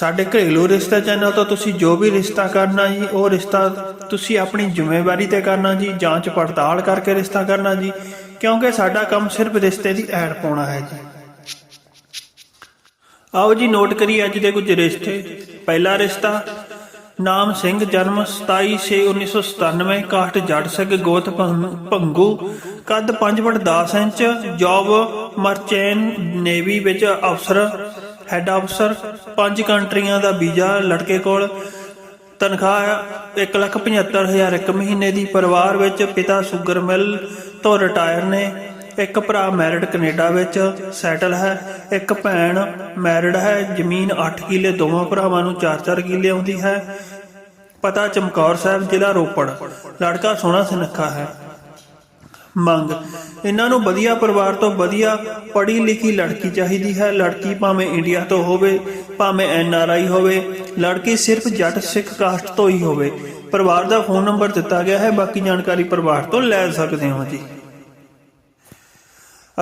ਸਾਡੇ ਘਰੇਲੂ ਰਿਸ਼ਤਾ ਚੈਨਲ ਤੋਂ ਤੁਸੀਂ ਜੋ ਵੀ ਰਿਸ਼ਤਾ ਕਰਨਾ ਜੀ, ਉਹ ਰਿਸ਼ਤਾ ਤੁਸੀਂ ਆਪਣੀ ਜ਼ਿੰਮੇਵਾਰੀ ਤੇ ਕਰਨਾ ਜੀ, ਜਾਂਚ ਪੜਤਾਲ ਕਰਕੇ ਰਿਸ਼ਤਾ ਕਰਨਾ ਜੀ, ਕਿਉਂਕਿ ਸਾਡਾ ਕੰਮ ਸਿਰਫ ਰਿਸ਼ਤੇ ਦੀ ਐਡ ਪਾਉਣਾ ਹੈ ਜੀ। ਆਓ ਜੀ, ਨੋਟ ਕਰੀਏ ਅੱਜ ਦੇ ਕੁਝ ਰਿਸ਼ਤੇ। ਪਹਿਲਾ ਰਿਸ਼ਤਾ, ਨਾਮ ਸਿੰਘ, ਜਨਮ 27/6/1997 ਕਾਸਟ ਜੱਟ ਸਿੰਘ, ਗੋਤ ਭੰਗੂ, ਕੱਦ 5 foot 10 inch, job merchant navy ਵਿੱਚ ਅਫਸਰ ਹੈੱਡ ਅਫਸਰ ਪੰਜ ਕੰਟਰੀਆਂ ਦਾ ਵੀਜ਼ਾ ਲੜਕੇ ਕੋਲ। ਤਨਖਾਹ 175000 ਇੱਕ ਮਹੀਨੇ ਦੀ। ਪਰਿਵਾਰ ਵਿੱਚ ਪਿਤਾ ਸ਼ੂਗਰ ਮਿਲ ਤੋਂ ਰਿਟਾਇਰ ਨੇ। ਇੱਕ ਭਰਾ ਮੈਰਿਡ ਕੈਨੇਡਾ ਵਿੱਚ ਸੈਟਲ ਹੈ। ਇੱਕ ਭੈਣ ਮੈਰਿਡ ਹੈ। ਜ਼ਮੀਨ 8 ਕਿੱਲੇ, ਦੋਵਾਂ ਭਰਾਵਾਂ ਨੂੰ 4-4 ਕਿੱਲੇ ਆਉਂਦੀ ਹੈ। ਪਤਾ ਚਮਕੌਰ ਸਾਹਿਬ, ਜ਼ਿਲ੍ਹਾ ਰੋਪੜ। ਲੜਕਾ ਸੋਹਣਾ ਸੁਨੱਖਾ ਹੈ। ਮੰਗ। ਇਹਨਾਂ ਨੂੰ ਵਧੀਆ ਪਰਿਵਾਰ ਤੋਂ ਵਧੀਆ ਪੜ੍ਹੀ ਲਿਖੀ ਲੜਕੀ ਚਾਹੀਦੀ ਹੈ। ਲੜਕੀ ਭਾਵੇਂ ਇੰਡੀਆ ਤੋਂ ਹੋਵੇ, ਭਾਵੇਂ ਐਨ ਆਰ ਆਈ ਹੋਵੇ, ਲੜਕੀ ਸਿਰਫ ਜੱਟ ਸਿੱਖ ਕਾਸਟ ਤੋਂ ਹੀ ਹੋਵੇ। ਪਰਿਵਾਰ ਦਾ ਫੋਨ ਨੰਬਰ ਦਿੱਤਾ ਗਿਆ ਹੈ। ਬਾਕੀ ਜਾਣਕਾਰੀ ਪਰਿਵਾਰ ਤੋਂ ਲੈ ਸਕਦੇ ਹੋ ਜੀ।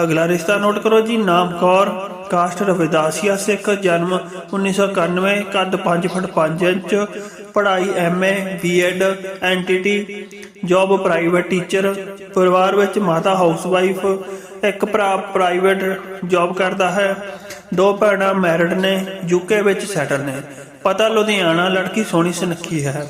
ਅਗਲਾ ਰਿਸ਼ਤਾ ਨੋਟ ਕਰੋ ਜੀ। ਨਾਮ ਕੌਰ, ਕਾਸਟ ਰਵਿਦਾਸੀਆ ਸਿੱਖ, ਜਨਮ 1991 ਕੱਦ 5 ਫੁੱਟ 5 ਇੰਚ ਪੜ੍ਹਾਈ MA BEd NTT job private teacher ਪਰਿਵਾਰ ਵਿੱਚ ਮਾਤਾ ਹਾਊਸਵਾਈਫ ਇੱਕ ਭਰਾ ਪ੍ਰਾਈਵੇਟ ਜੌਬ ਕਰਦਾ ਹੈ। ਦੋ ਭੈਣਾਂ ਮੈਰਿਡ ਨੇ ਯੂਕੇ ਵਿੱਚ ਸੈਟਲ ਨੇ। ਪਤਾ ਲੁਧਿਆਣਾ ਲੜਕੀ ਸੋਹਣੀ ਸੁਨੱਖੀ ਹੈ।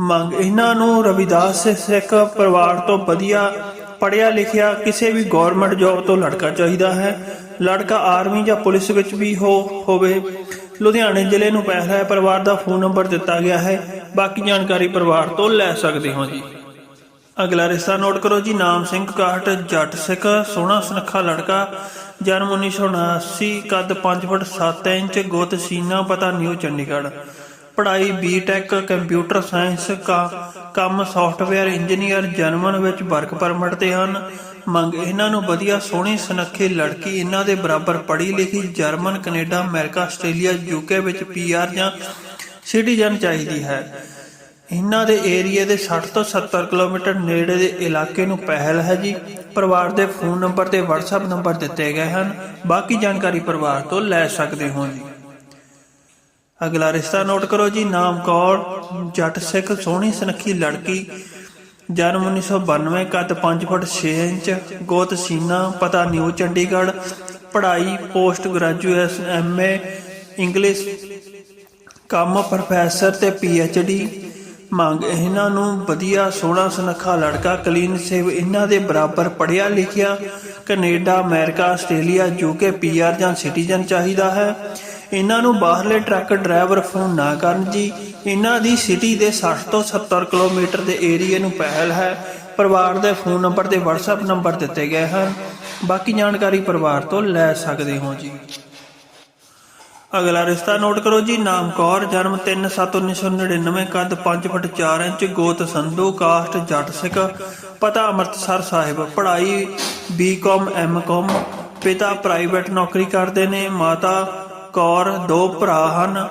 ਮੰਗ, ਇਹਨਾਂ ਨੂੰ ਰਵਿਦਾਸ ਸਿੱਖ ਪਰਿਵਾਰ ਤੋਂ ਵਧੀਆ ਪੜਿਆ ਲਿਖਿਆ ਕਿਸੇ ਵੀ ਗਵਰਨਮੈਂਟ ਜੌਬ ਤੋਂ ਲੜਕਾ ਚਾਹੀਦਾ ਹੈ। ਲੜਕਾ ਆਰਮੀ ਜਾਂ ਪੁਲਿਸ ਵਿੱਚ ਵੀ ਹੋ, ਹੋਵੇ। ਲੁਧਿਆਣੇ ਜ਼ਿਲ੍ਹੇ ਨੂੰ ਪਹਿਲ ਹੈ, ਪਰਿਵਾਰ ਦਾ ਫੋਨ ਨੰਬਰ ਦਿੱਤਾ ਗਿਆ ਹੈ। ਬਾਕੀ ਜਾਣਕਾਰੀ ਪਰਿਵਾਰ ਤੋਂ ਲੈ ਸਕਦੇ ਹੋ ਜੀ। ਅਗਲਾ ਰਿਸ਼ਤਾ ਨੋਟ ਕਰੋ ਜੀ, ਨਾਮ ਸਿੰਘ ਕਾਟ ਜੱਟ ਸਿੱਖ, ਸੋਹਣਾ ਸੁਨੱਖਾ ਲੜਕਾ, ਜਨਮ 1979 ਕੱਦ 5 ਫੁੱਟ 7 ਇੰਚ, ਗੋਤ ਸੀਨਾ, ਪਤਾ ਨਿਊ ਚੰਡੀਗੜ੍ਹ। ਪੜ੍ਹਾਈ ਬੀਟੈਕ ਕੰਪਿਊਟਰ ਸਾਇੰਸ ਕਾ, ਕੰਮ ਸੌਫਟਵੇਅਰ ਇੰਜੀਨੀਅਰ ਜਰਮਨ ਵਿੱਚ ਵਰਕ ਪਰਮਿਟ ਤੇ ਹਨ। ਮੰਗ ਇਹਨਾਂ ਨੂੰ ਵਧੀਆ ਸੋਹਣੀ ਸੁਨੱਖੀ ਲੜਕੀ ਇਹਨਾਂ ਦੇ ਬਰਾਬਰ ਪੜ੍ਹੀ ਲਿਖੀ German, Canada, America, Australia, UK ਵਿੱਚ ਪੀਆਰ ਜਾਂ ਸਿਟੀਜ਼ਨ ਚਾਹੀਦੀ ਹੈ। ਇਹਨਾਂ ਦੇ ਏਰੀਆ ਦੇ 60 ਤੋਂ 70 ਕਿਲੋਮੀਟਰ ਨੇੜੇ ਦੇ ਇਲਾਕੇ ਨੂੰ ਪਹਿਲ ਹੈ ਜੀ। ਪਰਿਵਾਰ ਦੇ ਫੋਨ ਨੰਬਰ ਤੇ WhatsApp ਨੰਬਰ ਦਿੱਤੇ ਗਏ ਹਨ। ਬਾਕੀ ਜਾਣਕਾਰੀ ਪਰਿਵਾਰ ਤੋਂ ਲੈ ਸਕਦੇ ਹੋ ਜੀ। ਅਗਲਾ ਰਿਸ਼ਤਾ ਨੋਟ ਕਰੋ ਜੀ। ਨਾਮ ਕੌਰ, ਜੱਟ ਸਿੱਖ, ਸੋਹਣੀ ਸੁਨੱਖੀ ਲੜਕੀ ਜਨਮ 1992 ਕੱਦ 5 ਫੁੱਟ 6 ਇੰਚ, ਗੋਤ ਸੀਨਾ, ਪਤਾ ਨਿਊ ਚੰਡੀਗੜ੍ਹ, ਪੜ੍ਹਾਈ ਪੋਸਟ ਗ੍ਰੈਜੂਏਸ਼ਨ ਐਮਏ ਇੰਗਲਿਸ਼ ਕੰਮ ਪ੍ਰੋਫੈਸਰ ਤੇ ਡੀ ਮੰਗ ਇਹਨਾਂ ਨੂੰ ਵਧੀਆ ਸੋਹਣਾ ਸੁਨੱਖਾ ਲੜਕਾ, ਕਲੀਨ ਸੇਵ, ਇਹਨਾਂ ਦੇ ਬਰਾਬਰ ਪੜ੍ਹਿਆ ਲਿਖਿਆ, Canada, America, Australia UK PR ਜਾਂ ਸਿਟੀਜ਼ਨ ਚਾਹੀਦਾ ਹੈ। ਇਹਨਾਂ ਨੂੰ ਬਾਹਰਲੇ ਟਰੱਕ ਡਰਾਈਵਰ ਫੋਨ ਨਾ ਕਰਨ ਜੀ। ਇਹਨਾਂ ਦੀ ਸਿਟੀ ਦੇ 60 ਤੋਂ 70 ਕਿਲੋਮੀਟਰ ਦੇ ਏਰੀਏ ਨੂੰ ਪਹਿਲ ਹੈ। ਪਰਿਵਾਰ ਦੇ ਫੋਨ ਨੰਬਰ ਤੇ WhatsApp ਨੰਬਰ ਦਿੱਤੇ ਗਏ ਹਨ। ਬਾਕੀ ਜਾਣਕਾਰੀ ਪਰਿਵਾਰ ਤੋਂ ਲੈ ਸਕਦੇ ਹੋ ਜੀ। ਅਗਲਾ ਰਿਸ਼ਤਾ ਨੋਟ ਕਰੋ ਜੀ। ਨਾਮ ਕੌਰ, ਜਨਮ 3/7/1999 ਕੱਦ 5 ਫੁੱਟ 4 ਇੰਚ, ਗੋਤ ਸੰਧੂ, ਕਾਸਟ ਜੱਟ ਸਿੱਖ, ਪਤਾ ਅੰਮ੍ਰਿਤਸਰ ਸਾਹਿਬ। ਪੜ੍ਹਾਈ ਬੀਕਾਮ ਐਮਕਾਮ ਪਿਤਾ ਪ੍ਰਾਈਵੇਟ ਨੌਕਰੀ ਕਰਦੇ ਨੇ, ਮਾਤਾ ਕੌਰ, ਦੋ ਭਰਾ ਹਨ।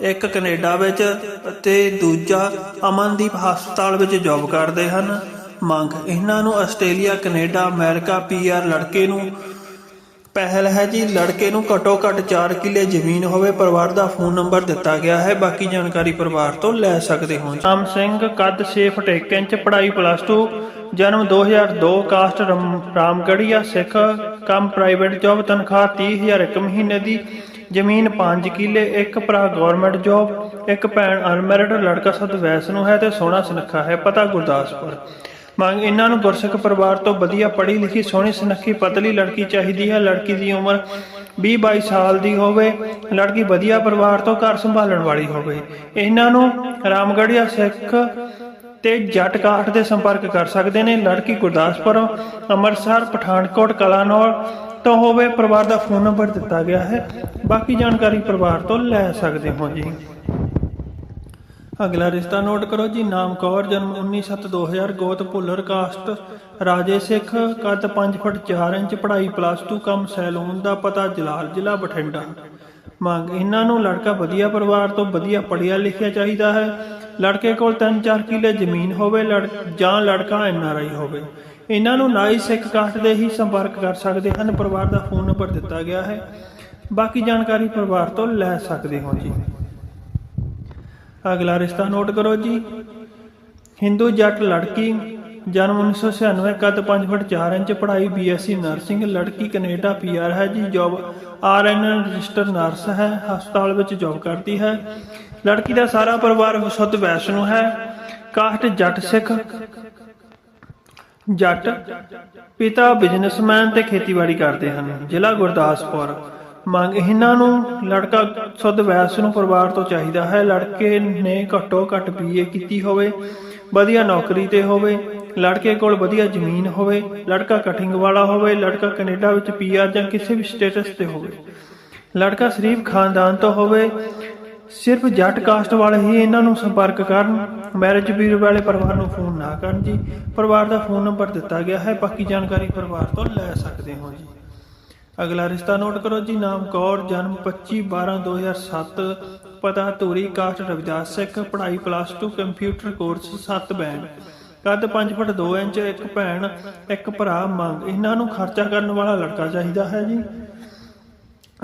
ਇੱਕ ਕੈਨੇਡਾ ਵਿੱਚ ਅਤੇ ਦੂਜਾ ਅਮਨਦੀਪ ਹਸਪਤਾਲ ਵਿੱਚ ਜੌਬ ਕਰਦੇ ਹਨ। ਮੰਗ, ਇਹਨਾਂ ਨੂੰ ਆਸਟ੍ਰੇਲੀਆ, ਕੈਨੇਡਾ, ਅਮਰੀਕਾ ਪੀਆਰ ਲੜਕੇ ਨੂੰ ਪਹਿਲ ਹੈ ਜੀ। ਲੜਕੇ ਨੂੰ ਘੱਟੋ ਘੱਟ 4 ਕਿੱਲੇ ਜ਼ਮੀਨ ਹੋਵੇ, ਪਰਿਵਾਰ ਦਾ ਫੋਨ ਨੰਬਰ ਦਿੱਤਾ ਗਿਆ ਹੈ। ਬਾਕੀ ਜਾਣਕਾਰੀ ਪਰਿਵਾਰ ਤੋਂ ਲੈ ਸਕਦੇ ਹੋ ਰਾਮ ਸਿੰਘ, ਕੱਦ 6 ਫੁੱਟ 1 ਇੰਚ, ਪੜ੍ਹਾਈ ਪਲੱਸ 2 ਜਨਮ 2002 ਕਾਸਟ ਰਮ- ਰਾਮਗੜੀਆ ਸਿੱਖ, ਕੰਮ ਪ੍ਰਾਈਵੇਟ ਜੌਬ ਤਨਖਾਹ 30000 ਇੱਕ ਮਹੀਨੇ ਦੀ। ਜ਼ਮੀਨ 5 ਕਿੱਲੇ, ਇੱਕ ਭਰਾ ਗਵਰਨਮੈਂਟ ਜੌਬ ਇੱਕ ਭੈਣ ਅਨਮੈਰਿਡ ਲੜਕਾ ਸਦ ਵੈਸ ਨੂੰ ਹੈ ਤੇ ਸੋਹਣਾ ਸੁਨੱਖਾ ਹੈ, ਪਤਾ ਗੁਰਦਾਸਪੁਰ। ਮੰਗ ਇਹਨਾਂ ਨੂੰ ਗੁਰਸਿੱਖ ਪਰਿਵਾਰ ਤੋਂ ਵਧੀਆ ਪੜ੍ਹੀ ਲਿਖੀ, ਸੋਹਣੀ ਸੁਨੱਖੀ, ਪਤਲੀ ਲੜਕੀ ਚਾਹੀਦੀ ਹੈ। ਲੜਕੀ ਦੀ ਉਮਰ 20 22 ਸਾਲ ਦੀ ਹੋਵੇ, ਲੜਕੀ ਵਧੀਆ ਪਰਿਵਾਰ ਤੋਂ ਘਰ ਸੰਭਾਲਣ ਵਾਲੀ ਹੋਵੇ। ਇਹਨਾਂ ਨੂੰ ਰਾਮਗੜੀਆ ਸਿੱਖ ਤੇ ਜੱਟ ਕਾਠ ਦੇ ਸੰਪਰਕ ਕਰ ਸਕਦੇ ਨੇ। ਲੜਕੀ ਗੁਰਦਾਸਪੁਰ ਅੰਮ੍ਰਿਤਸਰ, ਪਠਾਨਕੋਟ ਕਲਾਨੌਰ ਤੋਂ ਹੋਵੇ ਪਰਿਵਾਰ ਦਾ ਫੋਨ ਨੰਬਰ ਦਿੱਤਾ ਗਿਆ ਹੈ। ਬਾਕੀ ਜਾਣਕਾਰੀ ਪਰਿਵਾਰ ਤੋਂ ਲੈ ਸਕਦੇ ਹੋ ਜੀ। ਅਗਲਾ ਰਿਸ਼ਤਾ ਨੋਟ ਕਰੋ ਜੀ। ਨਾਮ ਕੌਰ, ਜਨਮ 19/7/2000 ਗੋਤ ਭੁੱਲਰ ਕਾਸਟ ਰਾਜੇ ਸਿੱਖ, ਕੱਦ 5 ਫੁੱਟ 4 ਇੰਚ, ਪੜ੍ਹਾਈ ਪਲੱਸ 2 ਕੰਮ ਸੈਲੂਨ ਦਾ ਪਤਾ, ਜਲਾਲ ਜ਼ਿਲ੍ਹਾ ਬਠਿੰਡਾ। ਮੰਗ, ਇਹਨਾਂ ਨੂੰ ਲੜਕਾ ਵਧੀਆ ਪਰਿਵਾਰ ਤੋਂ ਵਧੀਆ ਪੜ੍ਹਿਆ ਲਿਖਿਆ ਚਾਹੀਦਾ ਹੈ। ਲੜਕੇ ਕੋਲ 3-4 ਕਿੱਲੇ ਜ਼ਮੀਨ ਹੋਵੇ, ਲੜ ਜਾਂ ਲੜਕਾ ਐਨਆਰਆਈ ਹੋਵੇ। ਇਹਨਾਂ ਨੂੰ ਨਾਈ ਸਿੱਖ ਕਾਸਟ ਦੇ ਹੀ ਸੰਪਰਕ ਕਰ ਸਕਦੇ ਹਨ, ਪਰਿਵਾਰ ਦਾ ਫੋਨ ਨੰਬਰ ਦਿੱਤਾ ਗਿਆ ਹੈ। ਬਾਕੀ ਜਾਣਕਾਰੀ ਪਰਿਵਾਰ ਤੋਂ ਲੈ ਸਕਦੇ ਹੋ ਜੀ। ਅਗਲਾ ਰਿਸ਼ਤਾ ਨੋਟ ਕਰੋ ਜੀ। ਹਿੰਦੂ ਜੱਟ ਲੜਕੀ, ਜਨਮ 1996 ਕੱਦ 5 ਫੁੱਟ 4 ਇੰਚ, ਪੜ੍ਹਾਈ ਬੀਐਸਸੀ ਨਰਸਿੰਗ, ਲੜਕੀ ਕੈਨੇਡਾ ਪੀਆਰ ਹੈ ਜੀ, ਜੌਬ ਆਰਐਨ ਰਜਿਸਟਰ ਨਰਸ ਹੈ, ਹਸਪਤਾਲ ਵਿੱਚ ਜੌਬ ਕਰਦੀ ਹੈ। ਲੜਕੀ ਦਾ ਸਾਰਾ ਪਰਿਵਾਰ ਸ਼ੁੱਧ ਵੈਸ਼ਨੂ ਹੈ। ਕਾਸਟ ਜੱਟ ਸਿੱਖ ਜੱਟ ਪਿਤਾ ਬਿਜ਼ਨਸਮੈਨ ਤੇ ਖੇਤੀਬਾੜੀ ਕਰਦੇ ਹਨ। ਜ਼ਿਲ੍ਹਾ ਗੁਰਦਾਸਪੁਰ। ਮੰਗ ਇਹਨਾਂ ਨੂੰ ਲੜਕਾ ਸੁੱਧ ਵੈਸ ਨੂੰ ਪਰਿਵਾਰ ਤੋਂ ਚਾਹੀਦਾ ਹੈ। ਲੜਕੇ ਨੇ ਘੱਟੋ ਘੱਟ ਬੀਏ ਕੀਤੀ ਹੋਵੇ, ਵਧੀਆ ਨੌਕਰੀ ਤੇ ਹੋਵੇ, ਲੜਕੇ ਕੋਲ ਵਧੀਆ ਜ਼ਮੀਨ ਹੋਵੇ, ਲੜਕਾ ਕਟਿੰਗ ਵਾਲਾ ਹੋਵੇ, ਲੜਕਾ ਕੈਨੇਡਾ ਵਿੱਚ ਪੀਆਰ ਜਾਂ ਕਿਸੇ ਵੀ ਸਟੇਟਸ ਤੇ ਹੋਵੇ। ਲੜਕਾ ਸ਼ਰੀਫ ਖਾਨਦਾਨ ਤੋਂ ਹੋਵੇ ਸਿਰਫ ਜੱਟ ਕਾਸਟ ਵਾਲੇ ਹੀ ਇਹਨਾਂ ਨੂੰ ਸੰਪਰਕ ਕਰਨ ਮੈਰਿਜ ਬਿਊਰੋ ਵਾਲੇ ਪਰਿਵਾਰ ਨੂੰ ਫੋਨ ਨਾ ਕਰਨ ਜੀ। ਪਰਿਵਾਰ ਦਾ ਫੋਨ ਨੰਬਰ ਦਿੱਤਾ ਗਿਆ ਹੈ, ਬਾਕੀ ਜਾਣਕਾਰੀ ਪਰਿਵਾਰ ਤੋਂ ਲੈ ਸਕਦੇ ਹੋ ਜੀ। ਅਗਲਾ ਰਿਸ਼ਤਾ ਨੋਟ ਕਰੋ ਜੀ, ਨਾਮ ਕੌਰ, ਜਨਮ 25 12 2007 ਪਤਾ ਧੂਰੀ, ਕਾਸਟ ਰਵਿਦਾਸ ਸਿੱਖ, ਪੜ੍ਹਾਈ ਪਲੱਸ 2 ਕੰਪਿਊਟਰ ਕੋਰਸ 7 ਬੈਂਡ। ਕੱਦ 5 ਫੁੱਟ 2 ਇੰਚ, ਇੱਕ ਭੈਣ, ਇੱਕ ਭਰਾ ਮੰਗ। ਇਹਨਾਂ ਨੂੰ ਖਰਚਾ ਕਰਨ ਵਾਲਾ ਲੜਕਾ ਚਾਹੀਦਾ ਹੈ ਜੀ।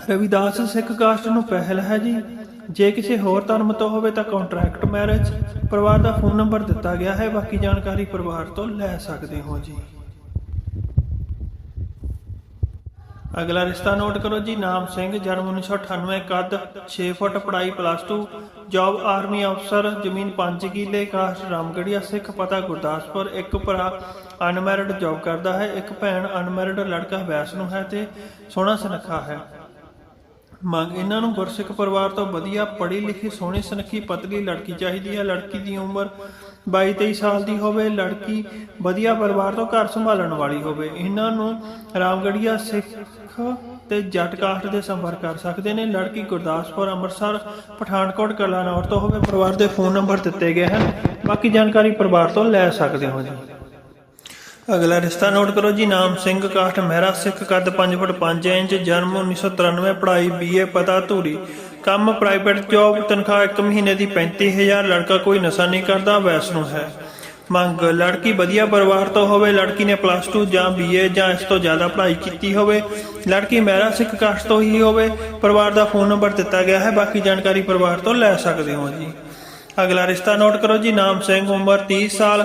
ਰਵਿਦਾਸ ਸਿੱਖ ਕਾਸਟ ਨੂੰ ਪਹਿਲ ਹੈ ਜੀ। ਜੇ ਕਿਸੇ ਹੋਰ ਧਰਮ ਤੋਂ ਹੋਵੇ ਤਾਂ ਕੰਟਰੈਕਟ ਮੈਰਿਜ ਪਰਿਵਾਰ ਦਾ ਫੋਨ ਨੰਬਰ ਦਿੱਤਾ ਗਿਆ ਹੈ, ਬਾਕੀ ਜਾਣਕਾਰੀ ਪਰਿਵਾਰ ਤੋਂ ਲੈ ਸਕਦੇ ਹੋ ਜੀ। ਅਗਲਾ ਰਿਸ਼ਤਾ ਨੋਟ ਕਰੋ ਜੀ, ਨਾਮ ਸਿੰਘ, ਜਨਮ 1998 ਕੱਦ 6 ਫੁੱਟ, ਪੜ੍ਹਾਈ ਪਲੱਸ 2 ਜੌਬ ਆਰਮੀ ਅਫਸਰ ਜ਼ਮੀਨ 5 ਕਿੱਲੇ ਕਾਸਟ ਰਾਮਗੜੀਆ ਸਿੱਖ ਪਤਾ ਗੁਰਦਾਸਪੁਰ, ਇੱਕ ਭਰਾ ਅਨਮੈਰਿਡ ਜੌਬ ਕਰਦਾ ਹੈ, ਇੱਕ ਭੈਣ ਅਨਮੈਰਿਡ ਲੜਕਾ ਵੈਸ ਨੂੰ ਹੈ ਤੇ ਸੋਹਣਾ ਸੁਨੱਖਾ ਹੈ। ਮੰਗ ਇਹਨਾਂ ਨੂੰ ਗੁਰਸਿੱਖ ਪਰਿਵਾਰ ਤੋਂ ਵਧੀਆ ਪੜ੍ਹੀ ਲਿਖੀ, ਸੋਹਣੀ ਸੁਨੱਖੀ ਪਤਲੀ ਲੜਕੀ ਚਾਹੀਦੀ ਹੈ। ਲੜਕੀ ਦੀ ਉਮਰ 22 23 ਸਾਲ ਦੀ ਹੋਵੇ, ਲੜਕੀ ਵਧੀਆ ਪਰਿਵਾਰ ਤੋਂ ਘਰ ਸੰਭਾਲਣ ਵਾਲੀ ਹੋਵੇ, ਇਹਨਾਂ ਨੂੰ ਰਾਮਗੜੀਆ ਸਿੱਖ ਤੇ ਜੱਟ ਕਾਸਟ ਦੇ ਸੰਪਰਕ ਕਰ ਸਕਦੇ ਨੇ। ਲੜਕੀ ਗੁਰਦਾਸਪੁਰ, ਅੰਮ੍ਰਿਤਸਰ, ਪਠਾਨਕੋਟ, ਕਲਾਨੌਰ ਤੋਂ ਹੋਵੇ, ਪਰਿਵਾਰ ਦੇ ਫੋਨ ਨੰਬਰ ਦਿੱਤੇ ਗਏ ਹਨ। ਬਾਕੀ ਜਾਣਕਾਰੀ ਪਰਿਵਾਰ ਤੋਂ ਲੈ ਸਕਦੇ ਹੋ ਜੀ। ਅਗਲਾ ਰਿਸ਼ਤਾ ਨੋਟ ਕਰੋ ਜੀ, ਨਾਮ ਸਿੰਘ, ਕਾਸਟ ਮਹਿਰਾ, ਸਿੱਖ ਕੱਦ 5 ਫੁੱਟ 5 ਇੰਚ, ਜਨਮ 1993 ਪੜ੍ਹਾਈ ਬੀਏ ਪਤਾ ਧੂਰੀ। ਕੰਮ ਪ੍ਰਾਈਵੇਟ ਜੌਬ ਤਨਖਾਹ 1 ਮਹੀਨੇ ਦੀ 35000 ਲੜਕਾ ਕੋਈ ਨਸ਼ਾ ਨਹੀਂ ਕਰਦਾ, ਵੈਸਨੂੰ ਹੈ। ਮੰਗ, ਲੜਕੀ ਵਧੀਆ ਪਰਿਵਾਰ ਤੋਂ ਹੋਵੇ, ਲੜਕੀ ਨੇ ਪਲੱਸ 2 ਜਾਂ ਬੀਏ ਜਾਂ ਇਸ ਤੋਂ ਜ਼ਿਆਦਾ ਪੜ੍ਹਾਈ ਕੀਤੀ ਹੋਵੇ, ਲੜਕੀ ਮਹਿਰਾ, ਸਿੱਖ ਕਾਸਟ ਤੋਂ ਹੀ ਹੋਵੇ, ਪਰਿਵਾਰ ਦਾ ਫੋਨ ਨੰਬਰ ਦਿੱਤਾ ਗਿਆ ਹੈ, ਬਾਕੀ ਜਾਣਕਾਰੀ ਪਰਿਵਾਰ ਤੋਂ ਲੈ ਸਕਦੇ ਹੋ ਜੀ। ਅਗਲਾ ਰਿਸ਼ਤਾ ਨੋਟ ਕਰੋ ਜੀ, ਨਾਮ ਸਿੰਘ, ਉਮਰ 30 ਸਾਲ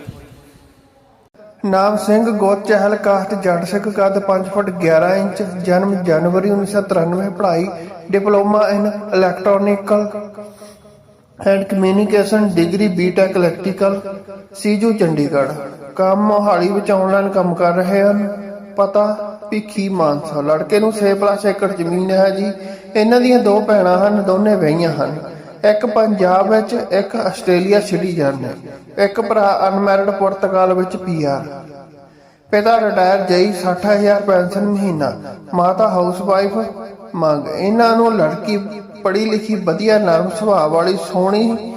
ਨਾਮ ਸਿੰਘ ਗੋਤ ਚਹਿਲ ਕਾਸਟ ਜੱਟ ਸਿੱਖ ਕੱਦ 5 ਫੁੱਟ 11 ਇੰਚ, ਜਨਮ ਜਨਵਰੀ 1993 ਪੜ੍ਹਾਈ, diploma in electronical and communication degree BTech electrical ਸੀਜੂ, Chandigarh. ਕੰਮ ਮੋਹਾਲੀ ਵਿੱਚ ਆਨਲਾਈਨ ਕੰਮ ਕਰ ਰਹੇ ਹਨ। ਪਤਾ, ਭਿੱਖੀ, ਮਾਨਸਾ। ਲੜਕੇ ਨੂੰ 6+ ਏਕੜ ਜ਼ਮੀਨ ਹੈ ਜੀ। ਇਹਨਾਂ ਦੀਆਂ ਦੋ ਭੈਣਾਂ ਹਨ, ਦੋਨੇ ਵਹੀਆਂ ਹਨ। ਇੱਕ ਪੰਜਾਬ ਵਿੱਚ ਇੱਕ ਆਸਟ੍ਰੇਲੀਆ ਸਿਟੀਜ਼ਨ ਹੈ ਇੱਕ ਭਰਾ ਅਨਮੈਰਿਡ ਪੁਰਤਗਾਲ ਵਿੱਚ ਪੀਆਰ ਪਿਤਾ ਰਿਟਾਇਰ ਜਈ 60000 ਪੈਨਸ਼ਨ ਮਹੀਨਾ, ਮਾਤਾ ਹਾਊਸਵਾਈਫ ਮੰਗ। ਇਹਨਾਂ ਨੂੰ ਲੜਕੀ ਪੜ੍ਹੀ ਲਿਖੀ ਵਧੀਆ ਨਰਮ ਸੁਭਾਅ ਵਾਲੀ ਸੋਹਣੀ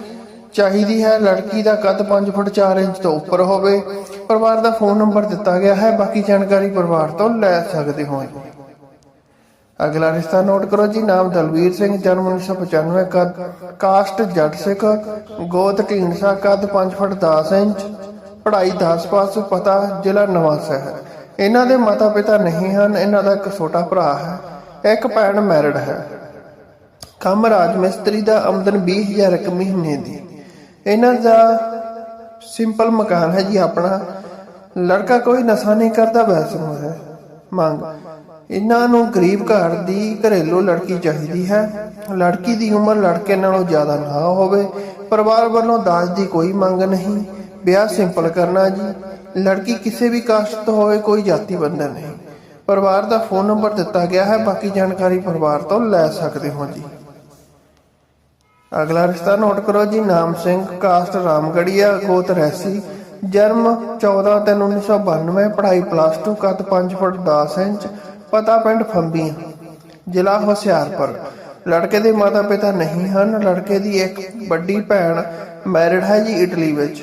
ਚਾਹੀਦੀ ਹੈ। ਲੜਕੀ ਦਾ ਕੱਦ 5 ਫੁੱਟ 4 ਇੰਚ ਤੋਂ ਉੱਪਰ ਹੋਵੇ। ਪਰਿਵਾਰ ਦਾ ਫੋਨ ਨੰਬਰ ਦਿੱਤਾ ਗਿਆ ਹੈ। ਬਾਕੀ ਜਾਣਕਾਰੀ ਪਰਿਵਾਰ ਤੋਂ ਲੈ ਸਕਦੇ ਹੋ। ਅਗਲਾ ਰਿਸ਼ਤਾ ਨੋਟ ਕਰੋ ਜੀ, ਨਾਮ ਦਲਵੀਰ ਸਿੰਘ, ਜਨਮ 1995 ਕਦ? ਕਾਸਟ ਜੱਟ ਸਿੱਖ, ਗੋਤ ਢੀਂਡਸਾ ਕੱਦ? 5 ਫੁੱਟ 10 ਇੰਚ, ਪੜ੍ਹਾਈ 10 ਪਾਸ ਪਤਾ ਜ਼ਿਲ੍ਹਾ ਨਵਾਂ ਸ਼ਹਿਰ। ਇਹਨਾਂ ਦੇ ਮਾਤਾ ਪਿਤਾ ਨਹੀਂ ਹਨ, ਇਹਨਾਂ ਦਾ ਇੱਕ ਛੋਟਾ ਭਰਾ ਹੈ, ਇੱਕ ਭੈਣ ਮੈਰਿਡ ਹੈ। ਕੰਮ ਰਾਜ ਮਿਸਤਰੀ ਦਾ ਆਮਦਨ 20000 ਇੱਕ ਮਹੀਨੇ ਦੀ। ਇਹਨਾਂ ਦਾ ਸਿੰਪਲ ਮਕਾਨ ਹੈ ਜੀ ਆਪਣਾ। ਲੜਕਾ ਕੋਈ ਨਸ਼ਾ ਨਹੀਂ ਕਰਦਾ, ਵੈਸਨੂੰ ਹੈ। ਮੰਗ। ਇਹਨਾਂ ਨੂੰ ਗਰੀਬ ਘਰ ਦੀ ਘਰੇਲੂ ਲੜਕੀ ਚਾਹੀਦੀ ਹੈ। ਲੜਕੀ ਦੀ ਉਮਰ ਲੜਕੇ ਨਾਲੋਂ ਜ਼ਿਆਦਾ ਨਾ ਹੋਵੇ। ਪਰਿਵਾਰ ਵੱਲੋਂ ਦਾਜ ਦੀ ਕੋਈ ਮੰਗ ਨਹੀਂ। ਵਿਆਹ ਸਿੰਪਲ ਕਰਨਾ ਜੀ। ਲੜਕੀ ਕਿਸੇ ਵੀ ਕਾਸਟ ਤੋਂ ਹੋਵੇ ਕੋਈ ਜਾਤੀ ਬੰਧਨ ਨਹੀਂ। ਪਰਿਵਾਰ ਦਾ ਫੋਨ ਨੰਬਰ ਦਿੱਤਾ ਗਿਆ ਹੈ। ਬਾਕੀ ਜਾਣਕਾਰੀ ਪਰਿਵਾਰ ਤੋਂ ਲੈ ਸਕਦੇ ਹੋ ਜੀ। ਅਗਲਾ ਰਿਸ਼ਤਾ ਨੋਟ ਕਰੋ ਜੀ। ਨਾਮ ਸਿੰਘ ਕਾਸਟ ਰਾਮਗੜੀਆ, ਗੋਤ ਰੈਸੀ ਜਨਮ 14 ਤਿੰਨ 1992 ਪੜ੍ਹਾਈ ਪਲੱਸ 2 ਕੱਦ 5 ਫੁੱਟ 10 ਇੰਚ। ਪਤਾ ਪਿੰਡ ਫੰਬੀ ਜ਼ਿਲ੍ਹਾ ਹੁਸ਼ਿਆਰਪੁਰ। ਲੜਕੇ ਦੇ ਮਾਤਾ ਪਿਤਾ ਨਹੀਂ ਹਨ, ਲੜਕੇ ਦੀ ਇੱਕ ਵੱਡੀ ਭੈਣ ਮੈਰਿਡ ਹੈ ਜੀ ਇਟਲੀ ਵਿੱਚ।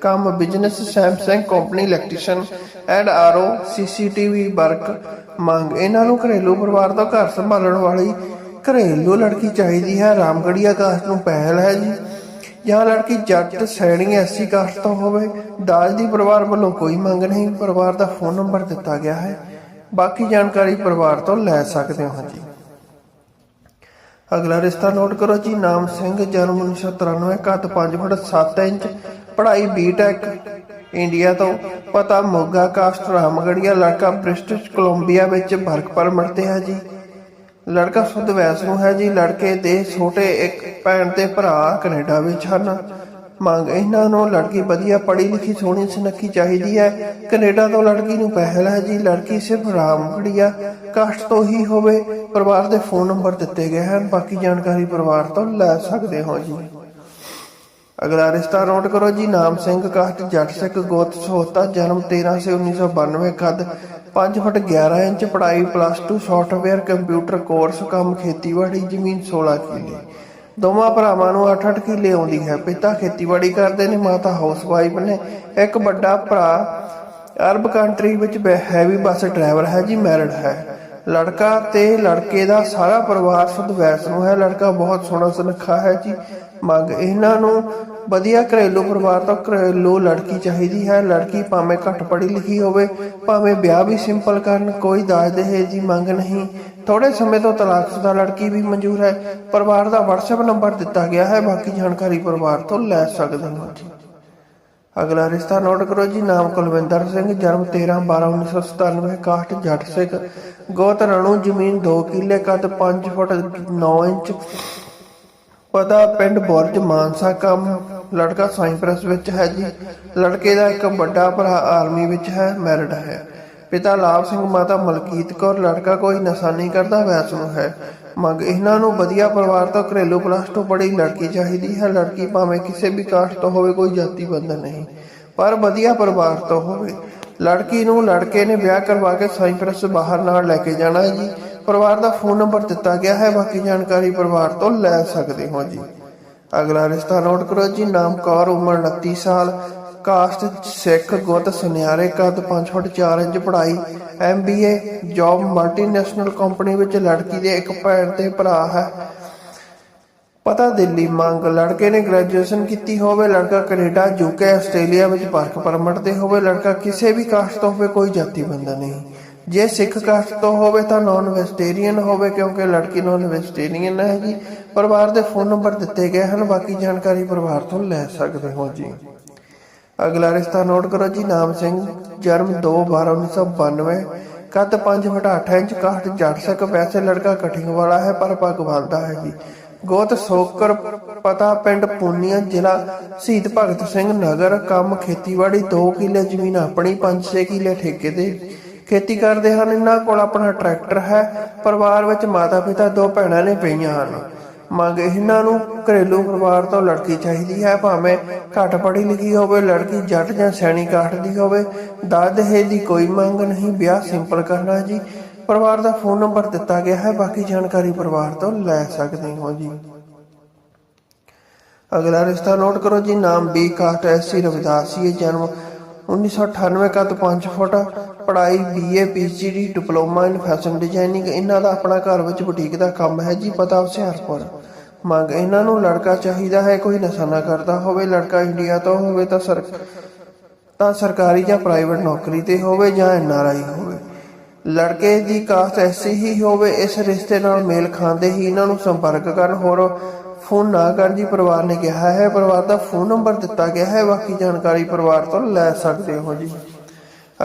ਕੰਮ business, Samsung company, electrician and RO, CCTV work ਮੰਗ। ਇਹਨਾਂ ਨੂੰ ਘਰੇਲੂ ਪਰਿਵਾਰ ਤੋਂ ਘਰ ਸੰਭਾਲਣ ਵਾਲੀ ਘਰੇਲੂ ਲੜਕੀ ਚਾਹੀਦੀ ਹੈ। ਰਾਮਗੜੀਆ ਕਾਸਟ ਨੂੰ ਪਹਿਲ ਹੈ ਜੀ। ਜਾਂ ਲੜਕੀ ਜੱਟ, ਸੈਣੀ ਐਸੀ ਕਾਸਟ ਤੋਂ ਹੋਵੇ। ਦਾਜ ਦੀ ਪਰਿਵਾਰ ਵੱਲੋਂ ਕੋਈ ਮੰਗ ਨਹੀਂ। ਪਰਿਵਾਰ ਦਾ ਫੋਨ ਨੰਬਰ ਦਿੱਤਾ ਗਿਆ ਹੈ। ਬਾਕੀ ਜਾਣਕਾਰੀ ਪਰਿਵਾਰ ਤੋਂ ਲੈ ਸਕਦੇ ਹੋ ਜੀ। ਅਗਲਾ ਰਿਸ਼ਤਾ ਨੋਟ ਕਰੋ ਜੀ, ਨਾਮ ਸਿੰਘ, ਜਨਮ 1993 ਕੱਦ 5 ਫੁੱਟ 7 ਇੰਚ, ਪੜ੍ਹਾਈ ਬੀਟੈਕ ਇੰਡੀਆ ਤੋਂ, ਪਤਾ ਮੋਗਾ, ਕਾਸਟ ਰਾਮਗੜੀਆ ਲੜਕਾ ਬ੍ਰਿਟਿਸ਼ ਕੋਲੰਬੀਆ ਵਿੱਚ ਵਰਕ ਪਰਮਿਟ ਤੇ ਹੈ ਜੀ। ਲੜਕਾ ਸੁਧ ਵੈਸ ਨੂੰ ਹੈ ਜੀ, ਲੜਕੇ ਦੇ ਛੋਟੇ ਇੱਕ ਭੈਣ ਤੇ ਭਰਾ ਕੈਨੇਡਾ ਵਿੱਚ ਹਨ। ਮੰਗ ਇਹਨਾਂ ਨੂੰ ਲੜਕੀ ਵਧੀਆ ਪੜ੍ਹੀ ਲਿਖੀ, ਸੋਹਣੀ ਸੁਨੱਖੀ ਚਾਹੀਦੀ ਹੈ। ਕੈਨੇਡਾ ਤੋਂ ਲੜਕੀ ਨੂੰ ਪਹਿਲ ਹੈ ਜੀ। ਲੜਕੀ ਸਿਰਫ ਰਾਮਗੜੀਆ ਕਾਸਟ ਤੋਂ ਹੀ ਹੋਵੇ, ਪਰਿਵਾਰ ਦੇ ਫੋਨ ਨੰਬਰ ਦਿੱਤੇ ਗਏ ਹਨ। ਬਾਕੀ ਜਾਣਕਾਰੀ ਪਰਿਵਾਰ ਤੋਂ ਲੈ ਸਕਦੇ ਹੋ ਜੀ। ਅਗਲਾ ਰਿਸ਼ਤਾ ਨੋਟ ਕਰੋ ਜੀ। ਨਾਮ ਸਿੰਘ ਕਾਸਟ ਜੱਟ ਸਿੱਖ, ਗੋਤ ਸੋਤਾ ਜਨਮ 13 ਸੇ 1992 ਕੱਦ 5 ਫੁੱਟ 11 ਇੰਚ, ਪੜ੍ਹਾਈ ਪਲੱਸ 2 ਸੌਫਟਵੇਅਰ ਕੰਪਿਊਟਰ ਕੋਰਸ ਕੰਮ ਖੇਤੀਬਾੜੀ, ਜ਼ਮੀਨ 16 ਕਿੱਲੇ। ਦੋਵਾਂ ਭਰਾਵਾਂ ਨੂੰ 8-8 ਕਿੱਲੇ ਆਉਂਦੀ ਹੈ। ਪਿਤਾ ਖੇਤੀਬਾੜੀ ਕਰਦੇ ਨੇ, ਮਾਤਾ ਹਾਊਸਵਾਈਫ ਨੇ। ਇੱਕ ਵੱਡਾ ਭਰਾ ਅਰਬ ਕੰਟਰੀ ਵਿੱਚ ਹੈਵੀ ਬੱਸ ਡਰਾਈਵਰ ਹੈ, ਜੀ ਮੈਰਿਡ ਹੈ। ਲੜਕਾ ਤੇ ਲੜਕੇ ਦਾ ਸਾਰਾ ਪਰਿਵਾਰ ਸੁਧ ਵੈਸ ਹੈ। ਲੜਕਾ ਬਹੁਤ ਸੋਹਣਾ ਸੁਨੱਖਾ ਹੈ ਜੀ। ਮੰਗ ਇਹਨਾਂ ਨੂੰ ਵਧੀਆ ਘਰੇਲੂ ਪਰਿਵਾਰ ਤੋਂ ਘਰੇਲੂ ਲੜਕੀ ਚਾਹੀਦੀ ਹੈ। ਲੜਕੀ ਭਾਵੇਂ ਘੱਟ ਪੜ੍ਹੀ ਲਿਖੀ ਹੋਵੇ, ਭਾਵੇਂ ਵਿਆਹ ਵੀ ਸਿੰਪਲ ਕਰਨ, ਕੋਈ ਦਾਜ ਦਹੇਜ ਦੀ ਮੰਗ ਨਹੀਂ। ਥੋੜੇ ਸਮੇਂ ਤੋਂ ਤਲਾਕਸ਼ੁਦਾ ਲੜਕੀ ਵੀ ਮਨਜ਼ੂਰ ਹੈ। ਪਰਿਵਾਰ ਦਾ WhatsApp ਨੰਬਰ ਦਿੱਤਾ ਗਿਆ ਹੈ। ਬਾਕੀ ਜਾਣਕਾਰੀ ਪਰਿਵਾਰ ਤੋਂ ਲੈ ਸਕਦੇ ਹੋ ਜੀ। ਅਗਲਾ ਰਿਸ਼ਤਾ ਨੋਟ ਕਰੋ ਜੀ। ਨਾਮ ਕੁਲਵਿੰਦਰ ਸਿੰਘ, ਜਨਮ 13 12 1997 ਕਾਸਟ ਜੱਟ ਸਿੰਘ ਗੋਤ ਰਣੂ ਜ਼ਮੀਨ 2 ਕਿੱਲੇ ਕੱਦ 5 ਫੁੱਟ 9 ਇੰਚ। ਪਤਾ ਪਿੰਡ ਬੁਰਜ, ਮਾਨਸਾ ਕੰਮ। ਲੜਕਾ ਸਾਈਪ੍ਰਸ ਵਿੱਚ ਹੈ ਜੀ। ਲੜਕੇ ਦਾ ਇੱਕ ਵੱਡਾ ਭਰਾ ਆਰਮੀ ਵਿੱਚ ਹੈ, ਮੈਰਿਡ ਹੈ। ਪਿਤਾ ਲਾਭ ਸਿੰਘ ਮਾਤਾ ਮਲਕੀਤ ਕੌਰ ਲੜਕਾ ਕੋਈ ਨਸ਼ਾ ਨਹੀਂ ਕਰਦਾ ਵੈਸ ਹੈ। ਮੰਗ ਇਹਨਾਂ ਨੂੰ ਵਧੀਆ ਪਰਿਵਾਰ ਤੋਂ ਘਰੇਲੂ ਪਲੱਸ ਤੋਂ ਪੜ੍ਹੀ ਲੜਕੀ ਚਾਹੀਦੀ ਹੈ। ਲੜਕੀ ਭਾਵੇਂ ਕਿਸੇ ਵੀ ਕਾਸਟ ਤੋਂ ਹੋਵੇ, ਕੋਈ ਜਾਤੀ ਬੰਧਨ ਨਹੀਂ, ਪਰ ਵਧੀਆ ਪਰਿਵਾਰ ਤੋਂ ਹੋਵੇ। ਲੜਕੀ ਨੂੰ ਲੜਕੇ ਨੇ ਵਿਆਹ ਕਰਵਾ ਕੇ ਸਾਈਪ੍ਰਸ ਬਾਹਰ ਨਾਲ ਲੈ ਕੇ ਜਾਣਾ ਹੈ ਜੀ। ਪਰਿਵਾਰ ਦਾ ਫੋਨ ਨੰਬਰ ਦਿੱਤਾ ਗਿਆ ਹੈ, ਬਾਕੀ ਜਾਣਕਾਰੀ ਪਰਿਵਾਰ ਤੋਂ ਲੈ ਸਕਦੇ ਹੋ ਜੀ। ਅਗਲਾ ਰਿਸ਼ਤਾ ਨੋਟ ਕਰੋ ਜੀ, ਨਾਮ ਕੌਰ, ਉਮਰ 29 ਸਾਲ ਕਾਸਟ ਸਿੱਖ ਗੁੱਤ ਸੁਨਿਆਰੇ, ਕੱਦ 5 ਫੁੱਟ 4 ਇੰਚ ਪੜ੍ਹਾਈ ਐਮਬੀਏ ਜੌਬ ਮਲਟੀਨੈਸ਼ਨਲ ਕੰਪਨੀ ਵਿੱਚ ਲੜਕੀ ਦੇ ਇੱਕ ਭੈਣ ਤੇ ਭਰਾ ਹੈ। ਪਤਾ ਦਿੱਲੀ ਮੰਗ, ਲੜਕੇ ਨੇ ਗ੍ਰੈਜੂਏਸ਼ਨ ਕੀਤੀ ਹੋਵੇ, ਲੜਕਾ ਕੈਨੇਡਾ ਯੂਕੇ ਆਸਟ੍ਰੇਲੀਆ ਵਿੱਚ ਵਰਕ ਪਰਮਿਟ ਤੇ ਹੋਵੇ, ਲੜਕਾ ਕਿਸੇ ਵੀ ਕਾਸਟ ਤੋਂ ਹੋਵੇ, ਕੋਈ ਜਾਤੀ ਬੰਦਾ ਨਹੀਂ। ਜੇ ਸਿੱਖ ਕਾਸਟ ਤੋਂ ਹੋਵੇ ਤਾਂ ਨਾਨ ਵੈਜੀਟੇਰੀਅਨ ਹੋਵੇ, ਕਿਉਂਕਿ ਲੜਕੀ ਨਾਨ ਵੈਜੀਟੇਰੀਅਨ ਹੈ ਜੀ। ਪਰਿਵਾਰ ਦੇ ਫੋਨ ਨੰਬਰ ਦਿੱਤੇ ਗਏ ਹਨ, ਬਾਕੀ ਜਾਣਕਾਰੀ ਪਰਿਵਾਰ ਤੋਂ ਲੈ ਸਕਦੇ ਹੋ ਜੀ। ਅਗਲਾ ਰਿਸ਼ਤਾ ਨੋਟ ਕਰੋ ਜੀ, ਨਾਮ ਸਿੰਘ, ਜਨਮ 2 12 1992 ਕੱਦ 5 ਫੁੱਟ 8 ਇੰਚ ਕਾਸਟ ਜੱਟ ਸਿੱਖ, ਵੈਸੇ ਲੜਕਾ ਕਠਿੰਗ ਵਾਲਾ ਹੈ, ਪਰ ਪੱਗ ਬੰਨਦਾ ਹੈ ਜੀ। ਗੋਤ ਸੋਕਰ ਪਤਾ ਪਿੰਡ ਪੂਨੀਆ, ਜ਼ਿਲ੍ਹਾ ਸ਼ਹੀਦ ਭਗਤ ਸਿੰਘ ਨਗਰ, ਕੰਮ ਖੇਤੀਬਾੜੀ 2 ਕਿੱਲੇ, ਜ਼ਮੀਨ ਆਪਣੀ 5-6 ਕਿੱਲੇ ਠੇਕੇ ਤੇ। ਖੇਤੀ ਕਰਦੇ ਹਨ, ਇਹਨਾਂ ਕੋਲ ਆਪਣਾ ਟਰੈਕਟਰ ਹੈ, ਪਰਿਵਾਰ ਵਿੱਚ ਮਾਤਾ ਪਿਤਾ ਦੋ ਭੈਣਾਂ ਨੇ ਪਈਆਂ ਹਨ। ਮੰਗ ਇਹਨਾਂ ਨੂੰ, ਘਰੇਲੂ ਪਰਿਵਾਰ ਤੋਂ ਲੜਕੀ ਚਾਹੀਦੀ ਹੈ, ਭਾਵੇਂ ਘੱਟ ਪੜ੍ਹੀ ਲਿਖੀ ਹੋਵੇ, ਲੜਕੀ ਜੱਟ ਜਾਂ ਸੈਣੀ ਕਾਸਟ ਦੀ ਹੋਵੇ। ਦਾਜ ਦਹੇਜ ਦੀ ਕੋਈ ਮੰਗ ਨਹੀਂ, ਵਿਆਹ ਸਿੰਪਲ ਕਰਨਾ ਜੀ। ਪਰਿਵਾਰ ਦਾ ਫੋਨ ਨੰਬਰ ਦਿੱਤਾ ਗਿਆ ਹੈ, ਬਾਕੀ ਜਾਣਕਾਰੀ ਪਰਿਵਾਰ ਤੋਂ ਲੈ ਸਕਦੇ ਹੋ ਜੀ। ਅਗਲਾ ਰਿਸ਼ਤਾ ਨੋਟ ਕਰੋ ਜੀ, ਨਾਮ ਬੀ ਕਾਸਟ ਰਵਿਦਾਸ ਜੀ ਜਨਮ 1998 ਕੱਦ 5 ਫੁੱਟ। ਪੜ੍ਹਾਈ BA PGD diploma in fashion designing ਇਹਨਾਂ ਦਾ ਆਪਣਾ ਘਰ ਵਿੱਚ ਬੁਟੀਕ ਦਾ ਕੰਮ ਹੈ ਜੀ ਪਤਾ ਹੁਸ਼ਿਆਰਪੁਰ। ਮੰਗ ਇਹਨਾਂ ਨੂੰ ਲੜਕਾ ਚਾਹੀਦਾ ਹੈ, ਕੋਈ ਨਸ਼ਾ ਨਾ ਕਰਦਾ ਹੋਵੇ, ਲੜਕਾ ਇੰਡੀਆ ਤੋਂ ਹੋਵੇ ਤਾਂ ਸਰ ਤਾਂ ਸਰਕਾਰੀ ਜਾਂ ਪ੍ਰਾਈਵੇਟ ਨੌਕਰੀ ਤੇ ਹੋਵੇ ਜਾਂ ਐਨਆਰਆਈ ਹੋਵੇ। ਲੜਕੇ ਦੀ ਕਾਸਟ ਐਸੀ ਹੀ ਹੋਵੇ, ਇਸ ਰਿਸ਼ਤੇ ਨਾਲ ਮੇਲ ਖਾਂਦੇ ਹੀ ਇਹਨਾਂ ਨੂੰ ਸੰਪਰਕ ਕਰਨ। ਹੋਰ ਫੋਨ ਨਾ ਕਰਨ ਜੀ ਪਰਿਵਾਰ ਨੇ ਕਿਹਾ ਹੈ, ਪਰਿਵਾਰ ਦਾ ਫੋਨ ਨੰਬਰ ਦਿੱਤਾ ਗਿਆ ਹੈ, ਬਾਕੀ ਜਾਣਕਾਰੀ ਪਰਿਵਾਰ ਤੋਂ ਲੈ ਸਕਦੇ ਹੋ ਜੀ।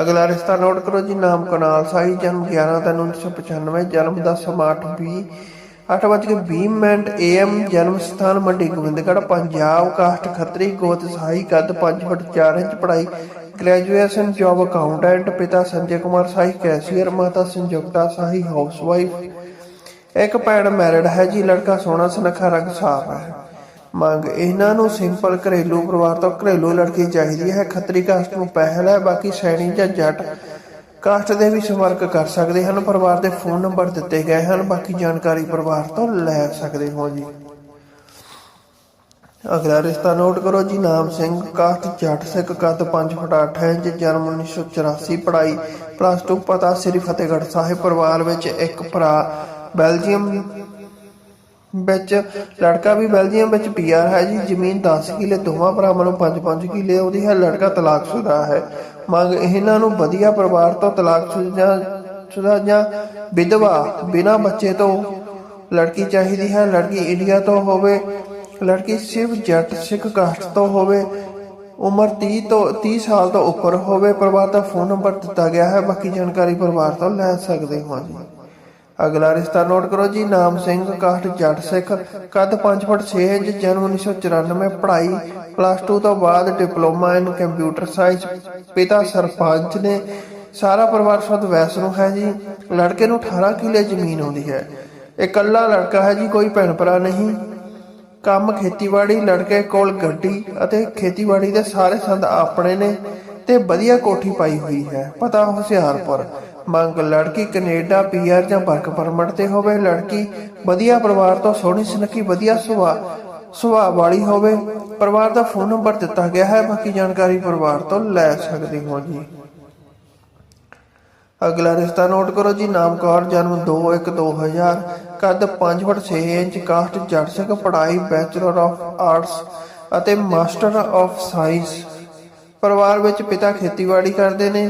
ਅਗਲਾ ਰਿਸ਼ਤਾ ਨੋਟ ਕਰੋ ਜੀ, ਨਾਮ ਕਨਾਲ ਸਾਈ ਜਨਮ 11 ਤਿੰਨ 1995 ਜਨਮ ਦਾ ਸਮਾਂ 8 20 8:20 ਮਿੰਟ ਏਐਮ ਜਨਮ ਸਥਾਨ ਮੰਡੀ ਗੋਬਿੰਦਗੜ੍ਹ, ਪੰਜਾਬ, ਕਾਸਟ ਖੱਤਰੀ, ਗੋਤ ਸਹਾਈ ਕੱਦ 5 ਫੁੱਟ 4 ਇੰਚ, ਪੜ੍ਹਾਈ ਗ੍ਰੈਜੂਏਸ਼ਨ ਜੌਬ ਅਕਾਊਂਟੈਂਟ ਪਿਤਾ ਸੰਜੇ ਕੁਮਾਰ ਸਾਹੀ ਕੈਸ਼ੀਅਰ ਮਾਤਾ ਸੰਯੁਕਤਾ ਸਾਹੀ ਹਾਊਸਵਾਈਫ ਇੱਕ ਭੈਣ ਮੈਰਿਡ ਹੈ ਜੀ, ਲੜਕਾ ਸੋਹਣਾ, ਸੁਨੱਖਾ, ਰੰਗ ਸਾਫ਼ ਹੈ। ਮੰਗ, ਇਹਨਾਂ ਨੂੰ ਸਿੰਪਲ ਘਰੇਲੂ ਪਰਿਵਾਰ ਤੋਂ ਘਰੇਲੂ ਲੜਕੀ ਚਾਹੀਦੀ ਹੈ। ਖੱਤਰੀ ਕਾਸਟ ਨੂੰ ਪਹਿਲ ਹੈ, ਬਾਕੀ ਸੈਣੀ ਜਾਂ ਜੱਟ ਕਾਸਟ ਦੇ ਵੀ ਸੰਪਰਕ ਕਰ ਸਕਦੇ ਹਨ। ਪਰਿਵਾਰ ਦੇ ਫੋਨ ਨੰਬਰ ਦਿੱਤੇ ਗਏ ਹਨ, ਬਾਕੀ ਜਾਣਕਾਰੀ ਪਰਿਵਾਰ ਤੋਂ ਲੈ ਸਕਦੇ ਹੋ ਜੀ। ਅਗਲਾ ਰਿਸ਼ਤਾ ਨੋਟ ਕਰੋ ਜੀ, ਨਾਮ ਸਿੰਘ ਕਾਸਟ ਜੱਟ ਸਿੱਖ ਕੱਦ 5 ਫੁੱਟ 8 ਇੰਚ, ਜਨਮ 1984 ਪੜ੍ਹਾਈ ਪਲੱਸ 2 ਪਤਾ ਸ੍ਰੀ ਫਤਿਹਗੜ੍ਹ ਸਾਹਿਬ, ਪਰਿਵਾਰ ਵਿੱਚ ਇੱਕ ਭਰਾ, ਬੈਲਜੀਅਮ ਵਿੱਚ ਲੜਕਾ ਵੀ ਬੈਲਜੀਅਮ ਵਿੱਚ ਪੀਆਰ ਹੈ ਜੀ, ਜ਼ਮੀਨ 10 ਕਿੱਲੇ, ਦੋਵਾਂ ਭਰਾਵਾਂ ਨੂੰ 5-5 ਕਿੱਲੇ, ਉਹਦੀ ਹੈ ਲੜਕਾ ਤਲਾਕਸ਼ੁਦਾ ਹੈ। ਮੰਗ ਇਹਨਾਂ ਨੂੰ ਵਧੀਆ ਪਰਿਵਾਰ ਤੋਂ ਤਲਾਕਸ਼ੁਦਾ, ਸ਼ੁਦਾ ਜਾਂ ਵਿਧਵਾ ਬਿਨਾਂ ਬੱਚੇ ਤੋਂ ਲੜਕੀ ਚਾਹੀਦੀ ਹੈ। ਲੜਕੀ ਇੰਡੀਆ ਤੋਂ ਹੋਵੇ, ਲੜਕੀ ਸਿਰਫ ਜੱਟ, ਸਿੱਖ ਕਾਸਟ ਤੋਂ ਹੋਵੇ, ਉਮਰ 30 ਤੋਂ 30 ਸਾਲ ਤੋਂ ਉੱਪਰ ਹੋਵੇ, ਪਰਿਵਾਰ ਦਾ ਫੋਨ ਨੰਬਰ ਦਿੱਤਾ ਗਿਆ ਹੈ। ਬਾਕੀ ਜਾਣਕਾਰੀ ਪਰਿਵਾਰ ਤੋਂ ਲੈ ਸਕਦੇ ਹੋ ਜੀ। ਅਗਲਾ ਰਿਸ਼ਤਾ ਨੋਟ ਕਰੋ ਜੀ, ਨਾਮ ਸਿੰਘ, ਕਾਸਟ, ਜੱਟ ਸਿੱਖ, ਕੱਦ 5 ਫੁੱਟ 6 ਇੰਚ, ਜਨਮ 1994 ਪੜ੍ਹਾਈ ਪਲੱਸ 2 ਤੋਂ ਬਾਅਦ ਡਿਪਲੋਮਾ ਇਨ ਕੰਪਿਊਟਰ ਸਾਇੰਸ ਪਿਤਾ ਸਰਪੰਚ ਨੇ, ਸਾਰਾ ਪਰਿਵਾਰ ਸਦ ਵੈਸ ਹੈ ਜੀ, ਲੜਕੇ ਨੂੰ 18 ਕਿਲੇ ਜ਼ਮੀਨ ਆਉਂਦੀ ਹੈ। ਇਕੱਲਾ ਲੜਕਾ ਹੈ ਜੀ, ਕੋਈ ਭੈਣ ਭਰਾ ਨਹੀਂ। ਕੰਮ ਖੇਤੀਬਾੜੀ, ਲੜਕੇ ਕੋਲ ਗੱਡੀ ਅਤੇ ਖੇਤੀਬਾੜੀ ਦੇ ਸਾਰੇ ਸੰਦ ਆਪਣੇ ਨੇ ਤੇ ਵਧੀਆ ਕੋਠੀ ਪਾਈ ਹੋਈ ਹੈ, ਪਤਾ ਹੁਸ਼ਿਆਰਪੁਰ। ਮੰਗ, ਲੜਕੀ ਕੈਨੇਡਾ, ਪੀਆਰ ਜਾਂ ਵਰਕ ਪਰਮਿਟ ਤੇ ਹੋਵੇ। ਲੜਕੀ ਵਧੀਆ ਪਰਿਵਾਰ ਤੋਂ ਸੋਹਣੀ ਸੁਨੱਖੀ, ਵਧੀਆ ਸੁਭਾਅ ਸੁਭਾਅ ਵਾਲੀ ਹੋਵੇ। ਪਰਿਵਾਰ ਦਾ ਫੋਨ ਨੰਬਰ ਦਿੱਤਾ ਗਿਆ ਹੈ। ਬਾਕੀ ਜਾਣਕਾਰੀ ਪਰਿਵਾਰ ਤੋਂ ਲੈ ਸਕਦੇ ਹੋ ਜੀ। ਅਗਲਾ ਰਿਸ਼ਤਾ ਨੋਟ ਕਰੋ ਜੀ। ਨਾਮ ਕੌਰ, ਜਨਮ 2/1/2000 ਕੱਦ 5 ਫੁੱਟ 6 ਇੰਚ ਕਾਸਟ ਜੱਟ ਸਿੱਖ ਪੜ੍ਹਾਈ ਬੈਚਲਰ ਆਫ ਆਰਟਸ ਅਤੇ ਮਾਸਟਰ ਆਫ ਸਾਇੰਸ। ਪਰਿਵਾਰ ਵਿੱਚ ਪਿਤਾ ਖੇਤੀਬਾੜੀ ਕਰਦੇ ਨੇ।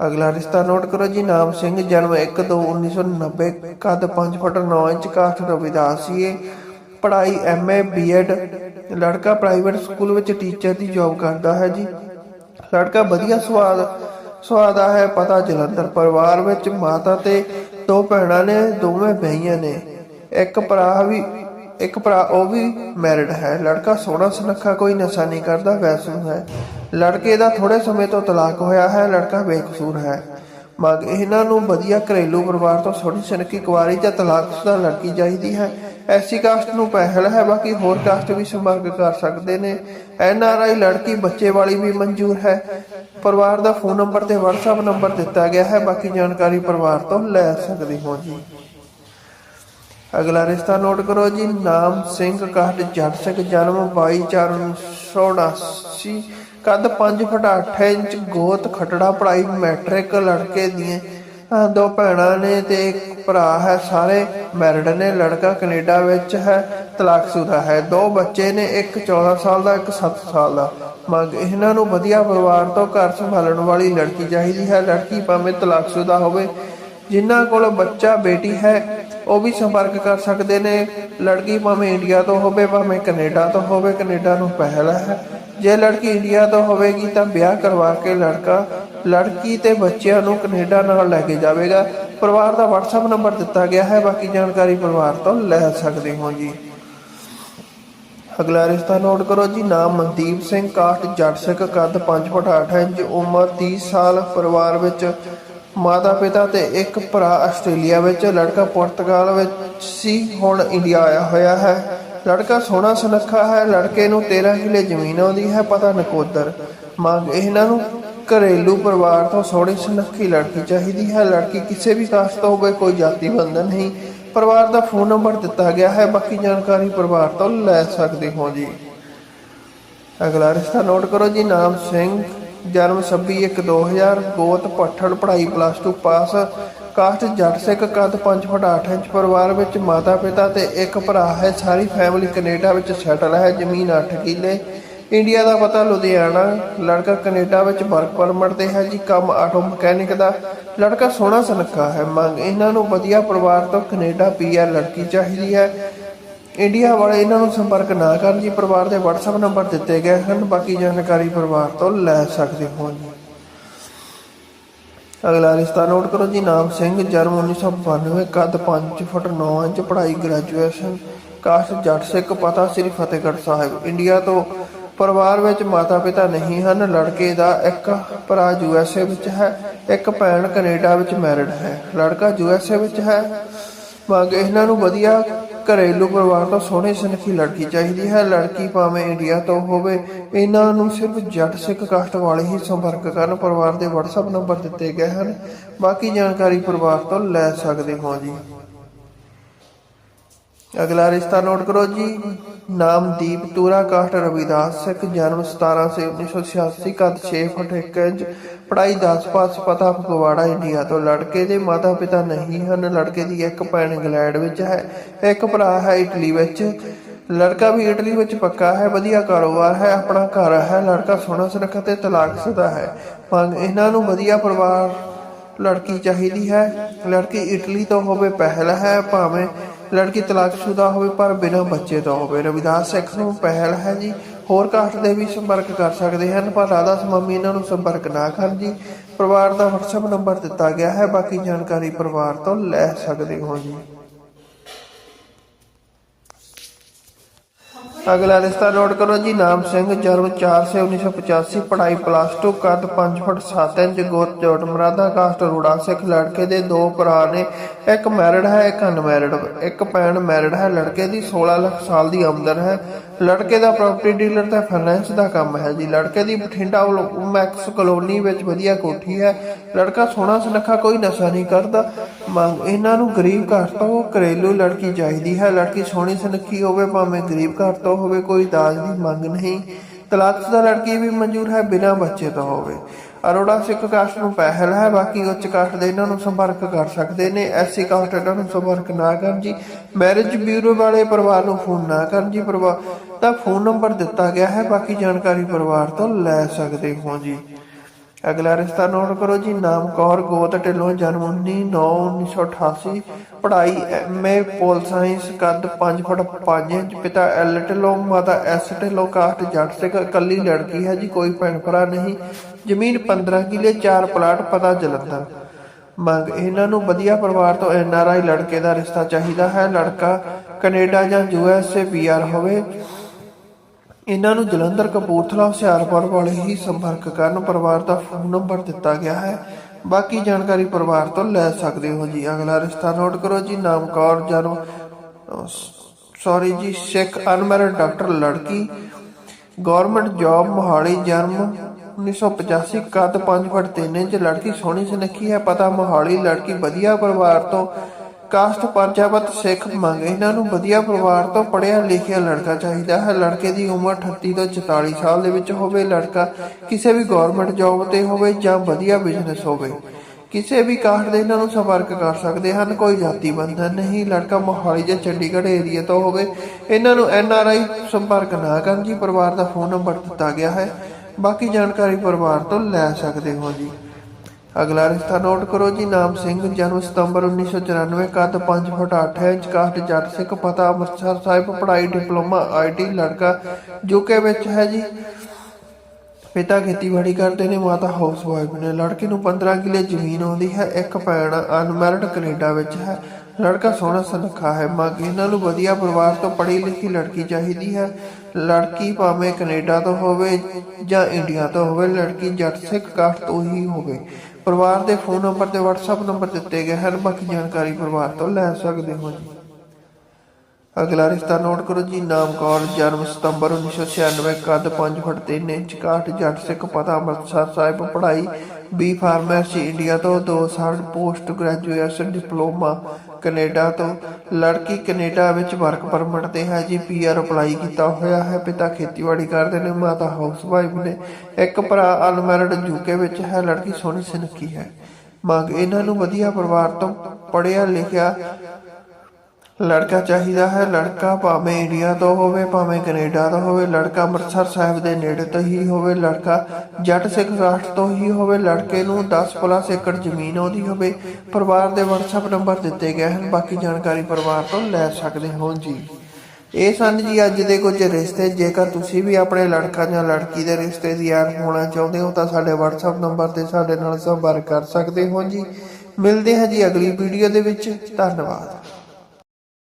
ਅਗਲਾ ਰਿਸ਼ਤਾ ਨੋਟ ਕਰੋ ਜੀ, ਨਾਮ ਸਿੰਘ, ਜਨਮ 1/2/1990 ਕੱਦ 5 ਫੁੱਟ 9 ਇੰਚ ਕਾਸਟ ਰਵਿਦਾਸੀਏ ਪੜ੍ਹਾਈ ਐਮਏ ਬੀਐਡ ਲੜਕਾ ਪ੍ਰਾਈਵੇਟ ਸਕੂਲ ਵਿੱਚ ਟੀਚਰ ਦੀ ਜੌਬ ਕਰਦਾ ਹੈ ਜੀ। ਲੜਕਾ ਵਧੀਆ ਸਵਾਦ, ਸਵਾਦਾ ਹੈ, ਪਤਾ ਜਲੰਧਰ ਪਰਿਵਾਰ ਵਿੱਚ ਮਾਤਾ ਤੇ ਦੋ ਭੈਣਾਂ ਨੇ, ਦੋਵੇਂ ਬਹੀਆਂ ਨੇ। ਇੱਕ ਭਰਾ ਵੀ ਇੱਕ ਭਰਾ, ਉਹ ਵੀ ਮੈਰਿਡ ਹੈ। ਲੜਕਾ ਸੋਹਣਾ ਸੁਨੱਖਾ, ਕੋਈ ਨਸ਼ਾ ਨਹੀਂ ਕਰਦਾ, ਵੈਸੂ ਹੈ। ਲੜਕੇ ਦਾ ਥੋੜੇ ਸਮੇਂ ਤੋਂ ਤਲਾਕ ਹੋਇਆ ਹੈ, ਲੜਕਾ ਬੇਕਸੂਰ ਹੈ। ਮੰਗ ਇਹਨਾਂ ਨੂੰ ਵਧੀਆ ਘਰੇਲੂ ਪਰਿਵਾਰ ਤੋਂ ਸੋਹਣੀ ਸੁਨੱਖੀ ਕੁਆਰੀ ਜਾਂ ਤਲਾਕਸ਼ੁਦਾ ਲੜਕੀ ਚਾਹੀਦੀ ਹੈ। ਐਸੀ ਕਾਸਟ ਨੂੰ ਪਹਿਲ ਹੈ, ਬਾਕੀ ਹੋਰ ਕਾਸਟ ਵੀ ਸੰਪਰਕ ਕਰ ਸਕਦੇ ਨੇ। ਐਨ ਆਰ ਆਈ ਲੜਕੀ ਬੱਚੇ ਵਾਲੀ ਵੀ ਮਨਜ਼ੂਰ ਹੈ। ਪਰਿਵਾਰ ਦਾ ਫੋਨ ਨੰਬਰ ਤੇ WhatsApp ਨੰਬਰ ਦਿੱਤਾ ਗਿਆ ਹੈ, ਬਾਕੀ ਜਾਣਕਾਰੀ ਪਰਿਵਾਰ ਤੋਂ ਲੈ ਸਕਦੇ ਹੋ ਜੀ। ਅਗਲਾ ਰਿਸ਼ਤਾ ਨੋਟ ਕਰੋ ਜੀ, ਨਾਮ ਸਿੰਘ ਕਾਹਟ ਜੱਟ ਸਿੱਖ ਜਨਮ 22/4/1989 ਕੱਦ 5 ਫੁੱਟ 8 ਇੰਚ, ਗੋਤ ਖਟੜਾ ਪੜਾਈ ਮੈਟ੍ਰਿਕ ਲੜਕੇ ਦੀਆਂ। ਦੋ ਭੈਣਾਂ ਨੇ ਤੇ ਇੱਕ ਭਰਾ ਹੈ, ਸਾਰੇ ਮੈਰਿਡ ਨੇ, ਲੜਕਾ ਕੈਨੇਡਾ ਵਿੱਚ ਹੈ, ਤਲਾਕਸ਼ੁਦਾ ਹੈ। ਦੋ ਬੱਚੇ ਨੇ, ਇੱਕ 14 ਸਾਲ ਦਾ, ਇੱਕ 7 ਸਾਲ ਦਾ। ਮੰਗ, ਇਹਨਾਂ ਨੂੰ ਵਧੀਆ ਪਰਿਵਾਰ ਤੋਂ ਘਰ ਸੰਭਾਲਣ ਵਾਲੀ ਲੜਕੀ ਚਾਹੀਦੀ ਹੈ। ਲੜਕੀ ਭਾਵੇਂ ਤਲਾਕਸ਼ੁਦਾ ਹੋਵੇ ਜਿਨ੍ਹਾਂ ਕੋਲ ਬੱਚਾ, ਬੇਟੀ ਹੈ, ਉਹ ਵੀ ਸੰਪਰਕ ਕਰ ਸਕਦੇ ਨੇ। ਲੜਕੀ ਭਾਵੇਂ ਇੰਡੀਆ ਤੋਂ ਹੋਵੇ, ਭਾਵੇਂ ਕੈਨੇਡਾ ਤੋਂ ਹੋਵੇ, ਕੈਨੇਡਾ ਨੂੰ ਪਹਿਲ ਹੈ। ਜੇ ਲੜਕੀ ਇੰਡੀਆ ਤੋਂ ਹੋਵੇਗੀ ਤਾਂ ਵਿਆਹ ਕਰਵਾ ਕੇ ਲੜਕਾ, ਲੜਕੀ ਤੇ ਬੱਚਿਆਂ ਨੂੰ ਕੈਨੇਡਾ ਨਾਲ ਲੈ ਕੇ ਜਾਵੇਗਾ। ਪਰਿਵਾਰ ਦਾ WhatsApp ਨੰਬਰ ਦਿੱਤਾ ਗਿਆ ਹੈ, ਬਾਕੀ ਜਾਣਕਾਰੀ ਪਰਿਵਾਰ ਤੋਂ ਲੈ ਸਕਦੇ ਹੋ ਜੀ। ਅਗਲਾ ਰਿਸ਼ਤਾ ਨੋਟ ਕਰੋ ਜੀ, ਨਾਮ ਮਨਦੀਪ ਸਿੰਘ, ਕਾਠ ਜੱਟ ਸਿੱਖ ਕੱਦ 5 ਫੁੱਟ 8 ਇੰਚ ਉਮਰ 30 ਸਾਲ, ਪਰਿਵਾਰ ਵਿੱਚ ਮਾਤਾ ਪਿਤਾ ਤੇ ਇੱਕ ਭਰਾ ਆਸਟ੍ਰੇਲੀਆ ਵਿੱਚ, ਲੜਕਾ ਪੁਰਤਗਾਲ ਵਿੱਚ ਸੀ, ਹੁਣ ਇੰਡੀਆ ਆਇਆ ਹੋਇਆ ਹੈ। ਲੜਕਾ ਸੋਹਣਾ ਸੁਨੱਖਾ ਹੈ, ਲੜਕੇ ਨੂੰ 13 ਕਿੱਲੇ ਜ਼ਮੀਨ ਆਉਂਦੀ ਹੈ, ਪਤਾ ਨਕੋਦਰ। ਮੰਗ ਇਹਨਾਂ ਨੂੰ, ਘਰੇਲੂ ਪਰਿਵਾਰ ਤੋਂ ਸੋਹਣੀ ਸੁਨੱਖੀ ਲੜਕੀ ਚਾਹੀਦੀ ਹੈ। ਲੜਕੀ ਕਿਸੇ ਵੀ ਕਾਸਟ ਤੋਂ ਹੋਵੇ, ਕੋਈ ਜਾਤੀ ਬੰਧਨ ਨਹੀਂ। ਪਰਿਵਾਰ ਦਾ ਫੋਨ ਨੰਬਰ ਦਿੱਤਾ ਗਿਆ ਹੈ, ਬਾਕੀ ਜਾਣਕਾਰੀ ਪਰਿਵਾਰ ਤੋਂ ਲੈ ਸਕਦੇ ਹੋ ਜੀ। ਅਗਲਾ ਰਿਸ਼ਤਾ ਨੋਟ ਕਰੋ ਜੀ, ਨਾਮ ਸਿੰਘ ਜਨਮ 26/1/2000 ਗੋਤ ਪੱਠੜ, ਪੜ੍ਹਾਈ ਪਲੱਸ 2 ਪਾਸ। ਕਾਸਟ ਜੱਟ ਸਿੱਖ ਕੱਦ 5 ਫੁੱਟ 8 ਇੰਚ ਪਰਿਵਾਰ ਵਿੱਚ ਮਾਤਾ ਪਿਤਾ ਤੇ ਇੱਕ ਭਰਾ ਹੈ। ਸਾਰੀ ਫੈਮਿਲੀ ਕੈਨੇਡਾ ਵਿੱਚ ਸੈਟਲ ਹੈ। ਜ਼ਮੀਨ 8 ਕਿੱਲੇ। ਇੰਡੀਆ ਦਾ ਪਤਾ ਲੁਧਿਆਣਾ। ਲੜਕਾ ਕੈਨੇਡਾ ਵਿੱਚ ਵਰਕ ਪਰਮਿਟ ਤੇ ਹੈ ਜੀ। ਕੰਮ ਆਟੋ ਮਕੈਨਿਕ ਦਾ। ਲੜਕਾ ਸੋਹਣਾ ਸੁਨੱਖਾ ਹੈ। ਮੰਗ, ਇਹਨਾਂ ਨੂੰ ਵਧੀਆ ਪਰਿਵਾਰ ਤੋਂ ਕੈਨੇਡਾ ਪੀਆਰ ਲੜਕੀ ਚਾਹੀਦੀ ਹੈ। ਇੰਡੀਆ ਵਾਲੇ ਇਹਨਾਂ ਨੂੰ ਸੰਪਰਕ ਨਾ ਕਰਨ ਜੀ, ਪਰਿਵਾਰ ਦੇ WhatsApp ਨੰਬਰ ਦਿੱਤੇ ਗਏ ਹਨ, ਬਾਕੀ ਜਾਣਕਾਰੀ ਪਰਿਵਾਰ ਤੋਂ ਲੈ ਸਕਦੇ ਹੋ ਜੀ। ਅਗਲਾ ਰਿਸ਼ਤਾ ਨੋਟ ਕਰੋ ਜੀ, ਨਾਮ ਸਿੰਘ, ਜਨਮ 1992 ਕੱਦ 5 ਫੁੱਟ 9 ਇੰਚ, ਪੜ੍ਹਾਈ ਗ੍ਰੈਜੂਏਸ਼ਨ ਕਾਸ਼ ਜੱਟ ਸਿੱਖ, ਪਤਾ ਸ੍ਰੀ ਫਤਿਹਗੜ੍ਹ ਸਾਹਿਬ। ਇੰਡੀਆ ਤੋਂ ਪਰਿਵਾਰ ਵਿੱਚ ਮਾਤਾ ਪਿਤਾ ਨਹੀਂ ਹਨ, ਲੜਕੇ ਦਾ ਇੱਕ ਭਰਾ ਯੂਐਸਏ ਵਿੱਚ ਹੈ, ਇੱਕ ਭੈਣ ਕੈਨੇਡਾ ਵਿੱਚ ਮੈਰਿਡ ਹੈ। ਲੜਕਾ ਯੂਐਸਏ ਵਿੱਚ ਹੈ, ਮੰਗ ਇਹਨਾਂ ਨੂੰ ਵਧੀਆ ਘਰੇਲੂ ਪਰਿਵਾਰ ਤੋਂ ਸੋਹਣੀ ਸੁਨੱਖੀ ਲੜਕੀ ਚਾਹੀਦੀ ਹੈ। ਲੜਕੀ ਭਾਵੇਂ ਇੰਡੀਆ ਤੋਂ ਹੋਵੇ, ਇਹਨਾਂ ਨੂੰ ਸਿਰਫ ਜੱਟ ਸਿੱਖ ਕਾਸਟ ਵਾਲੇ ਹੀ ਸੰਪਰਕ ਕਰਨ ਪਰਿਵਾਰ ਦੇ WhatsApp ਨੰਬਰ ਦਿੱਤੇ ਗਏ ਹਨ। ਬਾਕੀ ਜਾਣਕਾਰੀ ਪਰਿਵਾਰ ਤੋਂ ਲੈ ਸਕਦੇ ਹੋ ਜੀ। ਅਗਲਾ ਰਿਸ਼ਤਾ ਨੋਟ ਕਰੋ ਜੀ। ਨਾਮ ਦੀਪ ਤੂਰਾ ਕਾਸਟ ਰਵਿਦਾਸ ਸਿੱਖ, ਜਨਮ 17 ਸੇ 1986 ਕੱਦ 6 ਫੁੱਟ 1 ਇੰਚ, ਪੜ੍ਹਾਈ 10 ਪਾਸ ਪਤਾ ਫਗਵਾੜਾ, ਇੰਡੀਆ ਤੋਂ। ਲੜਕੇ ਦੇ ਮਾਤਾ ਪਿਤਾ ਨਹੀਂ ਹਨ, ਲੜਕੇ ਦੀ ਇੱਕ ਭੈਣ ਇੰਗਲੈਂਡ ਵਿੱਚ ਹੈ, ਇੱਕ ਭਰਾ ਹੈ ਇਟਲੀ ਵਿੱਚ। ਲੜਕਾ ਵੀ ਇਟਲੀ ਵਿੱਚ ਪੱਕਾ ਹੈ, ਵਧੀਆ ਕਾਰੋਬਾਰ ਹੈ, ਆਪਣਾ ਘਰ ਹੈ, ਲੜਕਾ ਸੋਹਣਾ ਸੁਨੱਖਾ ਤੇ ਤਲਾਕਸ਼ੁਦਾ ਹੈ। ਮੰਗ, ਇਹਨਾਂ ਨੂੰ ਵਧੀਆ ਪਰਿਵਾਰ ਲੜਕੀ ਚਾਹੀਦੀ ਹੈ। ਲੜਕੀ ਇਟਲੀ ਤੋਂ ਹੋਵੇ, ਪਹਿਲ ਹੈ, ਭਾਵੇਂ ਲੜਕੀ ਤਲਾਕਸ਼ੁਦਾ ਹੋਵੇ ਪਰ ਬਿਨਾਂ ਬੱਚੇ ਤੋਂ ਹੋਵੇ। ਰਵਿਦਾਸ ਸਿੱਖ ਨੂੰ ਪਹਿਲ ਹੈ ਜੀ। ਹੋਰ ਕਾਸਟ ਦੇ ਵੀ ਸੰਪਰਕ ਕਰ ਸਕਦੇ ਹਨ, ਪਰ ਰਾਧਾ ਸਮਾਮੀ ਇਹਨਾਂ ਨੂੰ ਸੰਪਰਕ ਨਾ ਕਰਨ ਜੀ। ਪਰਿਵਾਰ ਦਾ WhatsApp ਨੰਬਰ ਦਿੱਤਾ ਗਿਆ ਹੈ, ਬਾਕੀ ਜਾਣਕਾਰੀ ਪਰਿਵਾਰ ਤੋਂ ਲੈ ਸਕਦੇ ਹੋ ਜੀ। ਅਗਲਾ ਰਿਸ਼ਤਾ ਨੋਟ ਕਰੋ ਜੀ, ਨਾਮ ਸਿੰਘ, ਜਨਮ 4 ਸੇ 1985 ਪੜ੍ਹਾਈ ਪਲੱਸ 2 ਕੱਦ 5 ਫੁੱਟ 7 ਇੰਚ, ਗੋਤ ਚੋਟ ਮਰਾਦਾ ਕਾਸਟ ਰੂੜਾ ਸਿੱਖ, ਲੜਕੇ ਦੇ ਦੋ ਭਰਾ ਨੇ ਇੱਕ ਮੈਰਿਡ ਹੈ, ਇੱਕ ਅਨਮੈਰਿਡ ਇੱਕ ਭੈਣ ਮੈਰਿਡ ਹੈ, ਲੜਕੇ ਦੀ 16 ਲੱਖ ਸਾਲ ਦੀ ਆਮਦਨ ਹੈ। ਲੜਕੇ ਦਾ ਪ੍ਰਾਪਰਟੀ ਡੀਲਰ ਤੇ ਫਾਈਨੈਂਸ ਦਾ ਕੰਮ ਹੈ ਜੀ। ਲੜਕੇ ਦੀ ਬਠਿੰਡਾ ਮੈਕਸ ਕਲੋਨੀ ਵਿੱਚ ਵਧੀਆ ਕੋਠੀ ਹੈ। ਲੜਕਾ ਸੋਹਣਾ ਸੁਨੱਖਾ, ਕੋਈ ਨਸ਼ਾ ਨਹੀਂ ਕਰਦਾ। ਮੰਗ ਇਹਨਾਂ ਨੂੰ ਗਰੀਬ ਘਰ ਤੋਂ ਘਰੇਲੂ ਲੜਕੀ ਚਾਹੀਦੀ ਹੈ। ਲੜਕੀ ਸੋਹਣੀ ਸੁਨੱਖੀ ਹੋਵੇ, ਭਾਵੇਂ ਗਰੀਬ ਘਰ ਤੋਂ ਹੋਵੇ, ਕੋਈ ਦਾਜ ਦੀ ਮੰਗ ਨਹੀਂ। ਤਲਾਕਸ਼ੁਦਾ ਲੜਕੀ ਵੀ ਮਨਜ਼ੂਰ ਹੈ ਬਿਨਾਂ ਬੱਚੇ ਤੋਂ ਹੋਵੇ। ਅਰੋੜਾ ਸਿੱਖ ਕਾਸਟ ਨੂੰ ਪਹਿਲ ਹੈ, ਬਾਕੀ ਉੱਚ ਕਾਸਟ ਦੇ ਇਹਨਾਂ ਨੂੰ ਸੰਪਰਕ ਕਰ ਸਕਦੇ ਨੇ। ਐਸਸੀ ਕਾਸਟ ਇਹਨਾਂ ਨੂੰ ਸੰਪਰਕ ਨਾ ਕਰਨ ਜੀ। ਮੈਰਿਜ ਬਿਊਰੋ ਵਾਲੇ ਪਰਿਵਾਰ ਨੂੰ ਫੋਨ ਨਾ ਕਰਨ ਜੀ। ਪਰਿਵਾਰ ਦਾ ਫੋਨ ਨੰਬਰ ਦਿੱਤਾ ਗਿਆ ਹੈ, ਬਾਕੀ ਜਾਣਕਾਰੀ ਪਰਿਵਾਰ ਤੋਂ ਲੈ ਸਕਦੇ ਹੋ ਜੀ। ਅਗਲਾ ਰਿਸ਼ਤਾ ਨੋਟ ਕਰੋ ਜੀ। ਨਾਮ ਕੌਰ, ਗੋਤ, ਢਿੱਲੋਂ, ਜਨਮ 19/9/1988 ਪੜ੍ਹਾਈ ਐਮਏ ਪੋਲ ਸਾਇੰਸ, ਕੱਦ 5 ਫੁੱਟ 5 ਇੰਚ। ਪਿਤਾ ਐਲ ਢਿੱਲੋਂ, ਮਾਤਾ ਐਸ ਢਿੱਲੋਂ ਕਾਸਟ ਜੱਟ ਸਿੱਖ, ਇਕੱਲੀ ਲੜਕੀ ਹੈ ਜੀ। ਕੋਈ ਭੈਣ ਭਰਾ ਨਹੀਂ। ਜ਼ਮੀਨ 15 ਕਿੱਲੇ 4 ਪਲਾਟ, ਪਤਾ ਜਲੰਧਰ। ਮੰਗ, ਇਹਨਾਂ ਨੂੰ ਵਧੀਆ ਪਰਿਵਾਰ ਤੋਂ ਐਨ ਲੜਕੇ ਦਾ ਰਿਸ਼ਤਾ ਚਾਹੀਦਾ ਹੈ। ਲੜਕਾ ਕੈਨੇਡਾ ਜਾਂ ਯੂ ਐਸ ਹੋਵੇ। ਇਹਨਾਂ ਨੂੰ ਜਲੰਧਰ ਕਪੂਰਥਲਾ, ਹੁਸ਼ਿਆਰਪੁਰ ਵਾਲੇ ਹੀ ਸੰਪਰਕ ਕਰਨ ਪਰਿਵਾਰ ਦਾ ਫੋਨ ਨੰਬਰ ਦਿੱਤਾ ਗਿਆ ਹੈ। ਬਾਕੀ ਜਾਣਕਾਰੀ ਪਰਿਵਾਰ ਤੋਂ ਲੈ ਸਕਦੇ ਹੋ ਜੀ। ਅਗਲਾ ਰਿਸ਼ਤਾ ਨੋਟ ਕਰੋ ਜੀ। ਨਾਮ ਕੌਰ, ਜਨਮ ਸੌਰੀ ਜੀ, ਸਿੱਖ ਅਨਮੈਰਿਡ ਡਾਕਟਰ ਲੜਕੀ। ਗਵਰਨਮੈਂਟ ਜੌਬ, ਮੋਹਾਲੀ, ਜਨਮ 1985 ਕੱਦ 5 ਫੁੱਟ 3 ਇੰਚ, ਲੜਕੀ ਸੋਹਣੀ ਸੁਨੱਖੀ ਹੈ, ਪਤਾ ਮੋਹਾਲੀ ਲੜਕੀ ਵਧੀਆ ਪਰਿਵਾਰ ਤੋਂ ਕਾਸਟ ਪਰਜਾਪਤ ਸਿੱਖ ਮੰਗ। ਇਹਨਾਂ ਨੂੰ ਵਧੀਆ ਪਰਿਵਾਰ ਤੋਂ ਪੜ੍ਹਿਆ ਲਿਖਿਆ ਲੜਕਾ ਚਾਹੀਦਾ ਹੈ। ਲੜਕੇ ਦੀ ਉਮਰ 38 ਤੋਂ 44 ਸਾਲ ਦੇ ਵਿੱਚ ਹੋਵੇ, ਲੜਕਾ ਕਿਸੇ ਵੀ ਗਵਰਨਮੈਂਟ ਜੌਬ ਤੇ ਹੋਵੇ ਜਾਂ ਵਧੀਆ ਬਿਜ਼ਨਸ ਹੋਵੇ। ਕਿਸੇ ਵੀ ਕਾਸਟ ਦੇ ਇਹਨਾਂ ਨੂੰ ਸੰਪਰਕ ਕਰ ਸਕਦੇ ਹਨ, ਕੋਈ ਜਾਤੀ ਬੰਧਨ ਨਹੀਂ। ਲੜਕਾ ਮੋਹਾਲੀ ਜਾਂ ਚੰਡੀਗੜ੍ਹ ਏਰੀਆ ਤੋਂ ਹੋਵੇ, ਇਹਨਾਂ ਨੂੰ ਐਨ ਆਰ ਆਈ ਸੰਪਰਕ ਨਾ ਕਰਨ ਜੀ ਪਰਿਵਾਰ ਦਾ ਫੋਨ ਨੰਬਰ ਦਿੱਤਾ ਗਿਆ ਹੈ। ਬਾਕੀ ਜਾਣਕਾਰੀ ਪਰਿਵਾਰ ਤੋਂ ਲੈ ਸਕਦੇ ਹੋ ਜੀ। ਅਗਲਾ ਰਿਸ਼ਤਾ ਨੋਟ ਕਰੋ ਜੀ, ਨਾਮ ਸਿੰਘ, ਜਨਮ ਸਤੰਬਰ 1994 ਕੱਦ 5 ਫੁੱਟ 8 ਇੰਚ ਕਾਸਟ ਜੱਟ ਸਿੱਖ, ਪਤਾ ਅੰਮ੍ਰਿਤਸਰ ਸਾਹਿਬ, ਪੜ੍ਹਾਈ, ਡਿਪਲੋਮਾ ਆਈਟੀ ਲੜਕਾ, ਯੂਕੇ ਵਿੱਚ ਹੈ ਜੀ। ਪਿਤਾ ਖੇਤੀਬਾੜੀ ਕਰਦੇ ਨੇ, ਮਾਤਾ ਹਾਊਸ ਵਾਈਫ ਨੇ। ਲੜਕੇ ਨੂੰ 15 ਕਿੱਲੇ ਜ਼ਮੀਨ ਆਉਂਦੀ ਹੈ, ਇੱਕ ਭੈਣ ਅਨਮੈਰਿਡ ਕੈਨੇਡਾ ਵਿੱਚ ਹੈ। ਲੜਕਾ ਸੋਹਣਾ ਸੁਨੱਖਾ ਹੈ ਮੰਗ ਇਹਨਾਂ ਨੂੰ ਵਧੀਆ ਪਰਿਵਾਰ ਤੋਂ ਪੜ੍ਹੀ ਲਿਖੀ ਲੜਕੀ ਚਾਹੀਦੀ ਹੈ। ਲੜਕੀ ਭਾਵੇਂ ਕੈਨੇਡਾ ਤੋਂ ਹੋਵੇ ਜਾਂ ਇੰਡੀਆ ਤੋਂ ਹੋਵੇ, ਲੜਕੀ ਜੱਟ ਸਿੱਖ ਕਾਸਟ ਤੋਂ ਹੀ ਹੋਵੇ। ਪਰਿਵਾਰ ਦੇ ਫੋਨ ਨੰਬਰ ਤੇ WhatsApp ਨੰਬਰ ਦਿੱਤੇ ਗਏ ਹਨ, ਬਾਕੀ ਜਾਣਕਾਰੀ ਪਰਿਵਾਰ ਤੋਂ ਲੈ ਸਕਦੇ ਹੋ ਜੀ। ਅਗਲਾ ਰਿਸ਼ਤਾ ਨੋਟ ਕਰੋ ਜੀ, ਨਾਮ ਕੌਰ, ਜਨਮ ਸਤੰਬਰ 1996 ਕੱਦ 5 ਫੁੱਟ 3 ਇੰਚ, ਕਾਠ, ਜੱਟ ਸਿੱਖ ਪਤਾ, ਅੰਮ੍ਰਿਤਸਰ ਸਾਹਿਬ, ਪੜ੍ਹਾਈ, ਬੀ ਫਾਰਮੇਸੀ, ਇੰਡੀਆ ਤੋਂ 2 ਸਾਲ ਪੋਸਟ ਗ੍ਰੈਜੂਏਸ਼ਨ ਡਿਪਲੋਮਾ ਕੈਨੇਡਾ ਤੋਂ। ਲੜਕੀ ਕੈਨੇਡਾ ਵਿੱਚ ਵਰਕ ਪਰਮਿਟ ਤੇ ਹੈ ਜੀ ਪੀਆਰ ਅਪਲਾਈ ਕੀਤਾ ਹੋਇਆ ਹੈ। ਪਿਤਾ ਖੇਤੀਬਾੜੀ ਕਰਦੇ ਨੇ, ਮਾਤਾ ਹਾਊਸਵਾਈਫ ਨੇ। ਇੱਕ ਭਰਾ ਅਨਮੈਰਿਡ ਯੂਕੇ ਵਿੱਚ ਹੈ, ਲੜਕੀ ਸੋਹਣੀ ਸੁਨੱਖੀ ਹੈ। ਮੰਗ ਇਹਨਾਂ ਨੂੰ ਵਧੀਆ ਪਰਿਵਾਰ ਤੋਂ ਪੜ੍ਹਿਆ ਲਿਖਿਆ ਲੜਕਾ ਚਾਹੀਦਾ ਹੈ, ਲੜਕਾ ਭਾਵੇਂ ਇੰਡੀਆ ਤੋਂ ਹੋਵੇ, ਭਾਵੇਂ ਕੈਨੇਡਾ ਤੋਂ ਹੋਵੇ, ਲੜਕਾ ਅੰਮ੍ਰਿਤਸਰ ਸਾਹਿਬ ਦੇ ਨੇੜੇ ਤੋਂ ਹੀ ਹੋਵੇ, ਲੜਕਾ ਜੱਟ ਸਿੱਖ ਰਾਸ਼ਟਰ ਤੋਂ ਹੀ ਹੋਵੇ, ਲੜਕੇ ਨੂੰ 10 ਪਲੱਸ ਏਕੜ ਜ਼ਮੀਨ ਆਉਂਦੀ ਹੋਵੇ, ਪਰਿਵਾਰ ਦੇ WhatsApp ਨੰਬਰ ਦਿੱਤੇ ਗਏ ਹਨ, ਬਾਕੀ ਜਾਣਕਾਰੀ ਪਰਿਵਾਰ ਤੋਂ ਲੈ ਸਕਦੇ ਹੋ ਜੀ। ਇਹ ਸਨ ਜੀ ਅੱਜ ਦੇ ਕੁਝ ਰਿਸ਼ਤੇ, ਜੇਕਰ ਤੁਸੀਂ ਵੀ ਆਪਣੇ ਲੜਕਾ ਜਾਂ ਲੜਕੀ ਦੇ ਰਿਸ਼ਤੇ ਦੀ ਐਡ ਹੋਣਾ ਚਾਹੁੰਦੇ ਹੋ, ਤਾਂ ਸਾਡੇ WhatsApp ਨੰਬਰ ਤੇ ਸਾਡੇ ਨਾਲ ਸੰਪਰਕ ਕਰ ਸਕਦੇ ਹੋ ਜੀ। ਮਿਲਦੇ ਹਾਂ ਜੀ ਅਗਲੀ ਵੀਡੀਓ ਦੇ ਵਿੱਚ, ਧੰਨਵਾਦ।